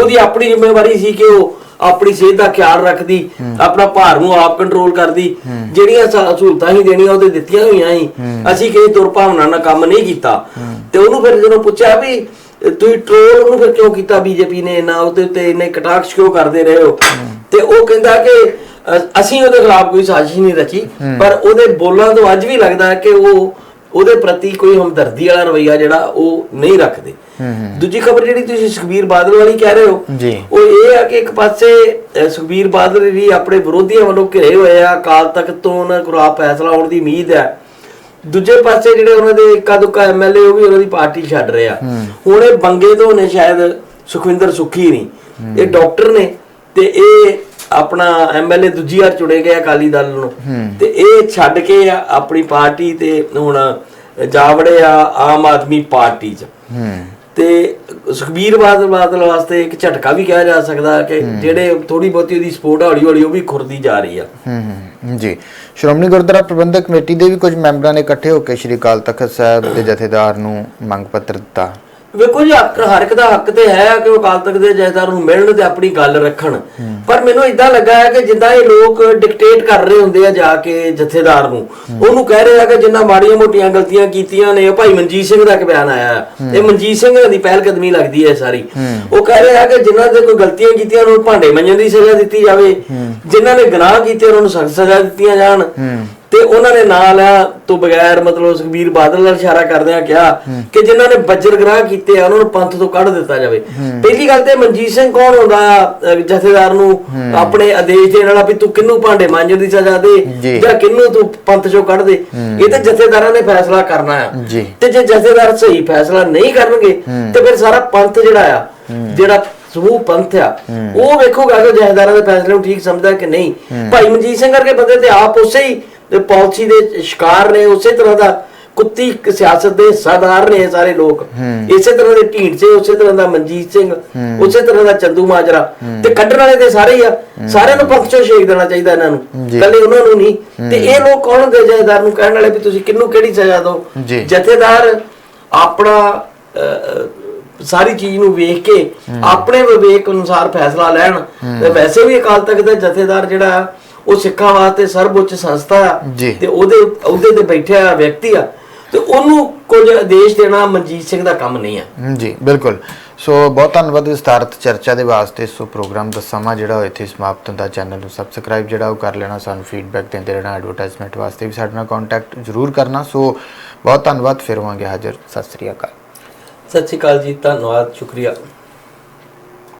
ਉਹਦੀ ਆਪਣੀ ਜ਼ਿੰਮੇਵਾਰੀ ਸੀ ਕਿ ਉਹ ਆਪਣੀ ਸਿਹਤ ਦਾ ਖਿਆਲ ਰੱਖਦੀ ਆਪਣਾ ਭਾਰ ਨੂੰ ਆਪ ਕੰਟਰੋਲ ਕਰਦੀ ਜਿਹੜੀਆਂ ਸਹੂਲਤਾਂ ਹੀ ਦੇਣੀਆਂ ਉਹਦੇ ਦਿੱਤੀਆਂ ਹੋਈਆਂ ਸੀ। ਅਸੀਂ ਕਿਸੇ ਤੁਰ ਭਾਵਨਾ ਨਾਲ ਕੰਮ ਨਹੀਂ ਕੀਤਾ। ਤੇ ਉਹਨੂੰ ਫਿਰ ਜਦੋਂ ਪੁੱਛਿਆ ਵੀ ਤੁਸੀਂ ਟ੍ਰੋਲ ਉਹਨੂੰ ਫਿਰ ਕਿਉਂ ਕੀਤਾ? ਬੀਜੇਪੀ ਨੇ ਨਾ ਉਹਦੇ ਉੱਤੇ ਇੰਨੇ ਕਟਾਕਸ਼ ਕਿਉਂ ਕਰਦੇ ਰਹੇ ਹੋ? ਤੇ ਉਹ ਕਹਿੰਦਾ ਕਿ ਅਸੀਂ ਉਹਦੇ ਖਿਲਾਫ ਕੋਈ ਸਾਜ਼ਿਸ਼ ਨਹੀਂ ਰਚੀ ਪਰ ਉਹਦੇ ਬੋਲਾਂ ਤੋਂ ਅੱਜ ਵੀ ਲੱਗਦਾ ਕਿ ਉਹ ਉਹਦੇ ਪ੍ਰਤੀ ਕੋਈ ਹਮਦਰਦੀ ਵਾਲਾ ਰਵਈਆ ਜਿਹੜਾ ਉਹ ਨਹੀਂ ਰੱਖਦੇ। ਦੂਜੀ ਖਬਰ ਜਿਹੜੀ ਤੁਸੀਂ ਸੁਖਬੀਰ ਬਾਦਲ ਵਾਲੀ ਕਹਿ ਰਹੇ ਹੋ ਜੀ। ਉਹ ਇਹ ਆ ਕਿ ਇੱਕ ਪਾਸੇ ਸੁਖਬੀਰ ਬਾਦਲ ਵੀ ਆਪਣੇ ਵਿਰੋਧੀਆਂ ਵੱਲੋਂ ਘਿਰੇ ਹੋਏ ਆ ਅਕਾਲ ਤਖਤ ਤੋਂ ਉਹਨਾਂ ਕੋਲ ਫੈਸਲਾ ਹੋਣ ਦੀ ਉਮੀਦ ਹੈ। ਦੂਜੇ ਪਾਸੇ ਜਿਹੜੇ ਉਹਨਾਂ ਦੇ ਇੱਕਾ ਦੁੱਕਾ ਐਮਐਲਏ ਉਹ ਵੀ ਉਹਨਾਂ ਦੀ ਪਾਰਟੀ ਛੱਡ ਰਹੇ ਆ। ਹੁਣ ਇਹ ਬੰਗੇ ਤੋਂ ਨੇ ਸ਼ਾਇਦ ਸੁਖਵਿੰਦਰ ਸੁੱਖੀ ਨਹੀਂ। ਇਹ ਡਾਕਟਰ ਨੇ ਤੇ ਇਹ ਆਪਣਾ ਐਮਐਲਏ ਦੂਜੀ ਵਾਰ ਚੁਣੇ ਗਏ ਅਕਾਲੀ ਦਲ ਨੂੰ। ਤੇ ਇਹ ਛੱਡ ਕੇ ਆ ਆਪਣੀ ਪਾਰਟੀ ਤੇ ਹੁਣ ਜਾਵੜੇ ਆ ਆਮ ਆਦਮੀ ਪਾਰਟੀ 'ਚ। ਤੇ ਸੁਖਬੀਰ ਬਾਦਲ ਬਾਦਲ ਵਾਸਤੇ ਇੱਕ ਝਟਕਾ ਵੀ ਕਿਹਾ ਜਾ ਸਕਦਾ ਕਿ ਜਿਹੜੇ ਥੋੜੀ ਬਹੁਤੀ ਉਹਦੀ ਸਪੋਰਟ ਹੌਲੀ ਹੌਲੀ ਉਹ ਵੀ ਖੁਰਦੀ ਜਾ ਰਹੀ ਆ। ਹੂੰ ਜੀ। ਸ਼੍ਰੋਮਣੀ ਗੁਰਦੁਆਰਾ ਪ੍ਰਬੰਧਕ ਕਮੇਟੀ ਦੇ ਵੀ ਕੁਝ ਮੈਂਬਰਾਂ ਨੇ ਇਕੱਠੇ ਹੋ ਕੇ ਸ਼੍ਰੀ ਅਕਾਲ ਤਖਤ ਸਾਹਿਬ ਦੇ ਜਥੇਦਾਰ ਨੂੰ ਮੰਗ ਪੱਤਰ ਦਿੱਤਾ। ਵੇਖੋ ਜੀ ਹੱਕ ਹਰ ਇੱਕ ਦਾ ਹੱਕ ਤੇ ਹੈ ਕਿ ਉਹ ਅਕਾਲ ਤਖਤ ਦੇ ਜਥੇਦਾਰ ਨੂੰ ਮਿਲਣ ਤੇ ਆਪਣੀ ਗੱਲ ਰੱਖਣ। ਪਰ ਮੈਨੂੰ ਇਦਾਂ ਲੱਗਾ ਹੈ ਕਿ ਜਿੱਦਾਂ ਇਹ ਲੋਕ ਡਿਕਟੇਟ ਕਰ ਰਹੇ ਹੁੰਦੇ ਆ ਜਾ ਕੇ ਜਥੇਦਾਰ ਨੂੰ ਉਹਨੂੰ ਕਹਿ ਰਹੇ ਆ ਕਿ ਜਿੰਨਾ ਮਾੜੀਆਂ ਮੋਟੀਆਂ ਗਲਤੀਆਂ ਕੀਤੀਆਂ ਨੇ ਉਹ ਭਾਈ ਮਨਜੀਤ ਸਿੰਘ ਦਾ ਇੱਕ ਬਿਆਨ ਆਇਆ। ਇਹ ਮਨਜੀਤ ਸਿੰਘ ਦੀ ਪਹਿਲ ਕਦਮੀ ਲੱਗਦੀ ਹੈ ਸਾਰੀ। ਉਹ ਕਹਿ ਰਹੇ ਆ ਕਿ ਜਿਨ੍ਹਾਂ ਦੇ ਕੋਈ ਗਲਤੀਆਂ ਕੀਤੀਆਂ ਉਹਨਾਂ ਨੂੰ ਭਾਂਡੇ ਮੰਜਣ ਦੀ ਸਜ਼ਾ ਦਿੱਤੀ ਜਾਵੇ। ਜਿਨ੍ਹਾਂ ਨੇ ਗੁਨਾਹ ਕੀਤੇ ਉਹਨਾਂ ਨੂੰ ਸਖਤ ਸਜ਼ਾ ਦਿੱਤੀਆਂ ਜਾਣ। ਤੇ ਉਹਨਾਂ ਨੇ ਨਾਲ ਤੋਂ ਬਗੈਰ ਮਤਲਬ ਸੁਖਬੀਰ ਬਾਦਲ ਨਾਲ ਇਸ਼ਾਰਾ ਕਰਦਿਆਂ ਕਿਹਾ ਕਿ ਜਿਨ੍ਹਾਂ ਨੇ ਬੱਜਰ ਗ੍ਰਾਹ ਕੀਤੇ ਆ ਉਹਨਾਂ ਨੂੰ ਪੰਥ ਤੋਂ ਕੱਢ ਦਿੱਤਾ ਜਾਵੇ। ਪਹਿਲੀ ਗੱਲ ਤੇ ਮਨਜੀਤ ਸਿੰਘ ਕੌਣ ਹੁੰਦਾ ਜਥੇਦਾਰ ਨੂੰ? ਆਪਣੇ ਆਦੇਸ਼ ਦੇਣ ਵਾਲਾ ਵੀ ਤੂੰ ਕਿੰਨੂੰ ਭਾਂਡੇ ਮਾਂਜਣ ਦੀ ਸਜ਼ਾ। ਦੇ ਜਾਂ। ਕਿੰਨੂੰ ਤੂੰ ਪੰਥ ਚੋਂ ਕੱਢ ਦੇ? ਇਹ ਤੇ ਜਥੇਦਾਰਾਂ ਨੇ ਫੈਸਲਾ ਕਰਨਾ ਆ। ਤੇ ਜੇ ਜਥੇਦਾਰ ਸਹੀ ਫੈਸਲਾ ਨਹੀਂ ਕਰਨਗੇ ਤੇ ਫਿਰ ਸਾਰਾ ਪੰਥ ਜਿਹੜਾ ਆ ਜਿਹੜਾ ਸਮੂਹ ਪੰਥ ਆ ਉਹ ਵੇਖੋਗਾ ਕਿ ਜਥੇਦਾਰਾਂ ਦੇ ਫੈਸਲੇ ਨੂੰ ਠੀਕ ਸਮਝਦਾ ਕਿ ਨਹੀਂ। ਭਾਈ ਮਨਜੀਤ ਸਿੰਘ ਵਰਗੇ ਬੰਦੇ ਤੇ ਆਪ ਉਸੇ ਹੀ ਪਾਲਿਸੀ ਦੇ ਸ਼ਿਕਾਰ ਨੇ ਉਸੇ ਤਰ੍ਹਾਂ ਦਾ ਕੁੱਤੀ ਸਿਆਸਤ ਦੇ ਹਿੱਸਾਦਾਰ ਨੇ ਇਹ ਸਾਰੇ ਲੋਕ। ਇਸੇ ਤਰ੍ਹਾਂ ਦੇ ਢੀਂਡਸੇ ਉਸੇ ਤਰ੍ਹਾਂ ਦਾ ਮਨਜੀਤ ਸਿੰਘ ਉਸੇ ਤਰ੍ਹਾਂ ਦਾ ਚੰਦੂ ਮਾਜਰਾ। ਤੇ ਕੱਢਣ ਵਾਲੇ ਤੇ ਸਾਰੇ ਹੀ ਆ। ਸਾਰਿਆਂ ਨੂੰ ਪੰਥ ਚੋਂ ਛੇਕ ਦੇਣਾ ਚਾਹੀਦਾ ਇਹਨਾਂ ਨੂੰ। ਕੱਲੇ ਉਹਨਾਂ ਨੂੰ ਨਹੀਂ। ਤੇ ਇਹ ਲੋਕ ਕੌਣ ਹੁੰਦੇ ਜਥੇਦਾਰ ਨੂੰ ਕਹਿਣ ਵਾਲੇ ਵੀ ਤੁਸੀਂ ਕਿੰਨੂੰ ਕਿਹੜੀ ਸਜ਼ਾ ਦਿਓ? ਜੀ। ਜਥੇਦਾਰ ਆਪਣਾ ਸਾਰੀ ਚੀਜ਼ ਨੂੰ ਵੇਖ ਕੇ ਆਪਣੇ ਵਿਵੇਕ ਅਨੁਸਾਰ ਫੈਸਲਾ ਲੈਣ। ਤੇ ਵੈਸੇ ਵੀ ਅਕਾਲ ਤਖਤ ਦਾ ਜਥੇਦਾਰ ਜਿਹੜਾ ਉਹ ਸਿੱਖਾਂ ਵਾਸਤੇ ਸਰਵਉੱਚ ਸੰਸਥਾ ਆ। ਤੇ ਉਹਦੇ ਉਹਦੇ ਤੇ ਬੈਠਿਆ ਵਿਅਕਤੀ ਆ ਤੇ ਉਹਨੂੰ ਕੁਝ ਆਦੇਸ਼ ਦੇਣਾ ਮਨਜੀਤ ਸਿੰਘ ਦਾ ਕੰਮ ਨਹੀਂ ਆ। ਜੀ ਬਿਲਕੁਲ। ਸੋ ਬਹੁਤ ਧੰਨਵਾਦ ਵਿਸਤਾਰਤ ਚਰਚਾ ਦੇ ਵਾਸਤੇ। ਸੋ ਪ੍ਰੋਗਰਾਮ ਦਾ ਸਮਾਂ ਜਿਹੜਾ ਇੱਥੇ ਸਮਾਪਤ ਹੁੰਦਾ। ਚੈਨਲ ਨੂੰ ਸਬਸਕ੍ਰਾਈਬ ਜਿਹੜਾ ਉਹ ਕਰ ਲੈਣਾ ਸਾਨੂੰ ਫੀਡਬੈਕ ਦਿੰਦੇ ਰਹਿਣਾ ਐਡਵਰਟਾਈਜ਼ਮੈਂਟ ਵਾਸਤੇ ਵੀ ਸਾਡੇ ਨਾਲ ਕੰਟੈਕਟ ਜ਼ਰੂਰ ਕਰਨਾ। ਸੋ ਬਹੁਤ ਧੰਨਵਾਦ। ਫਿਰ ਹੋਵਾਂਗੇ ਹਾਜ਼ਰ। ਸਤਿ ਸ੍ਰੀ ਅਕਾਲ। ਸਤਿ ਸ਼੍ਰੀ ਅਕਾਲ ਜੀ। ਧੰਨਵਾਦ। ਸ਼ੁਕਰੀਆ।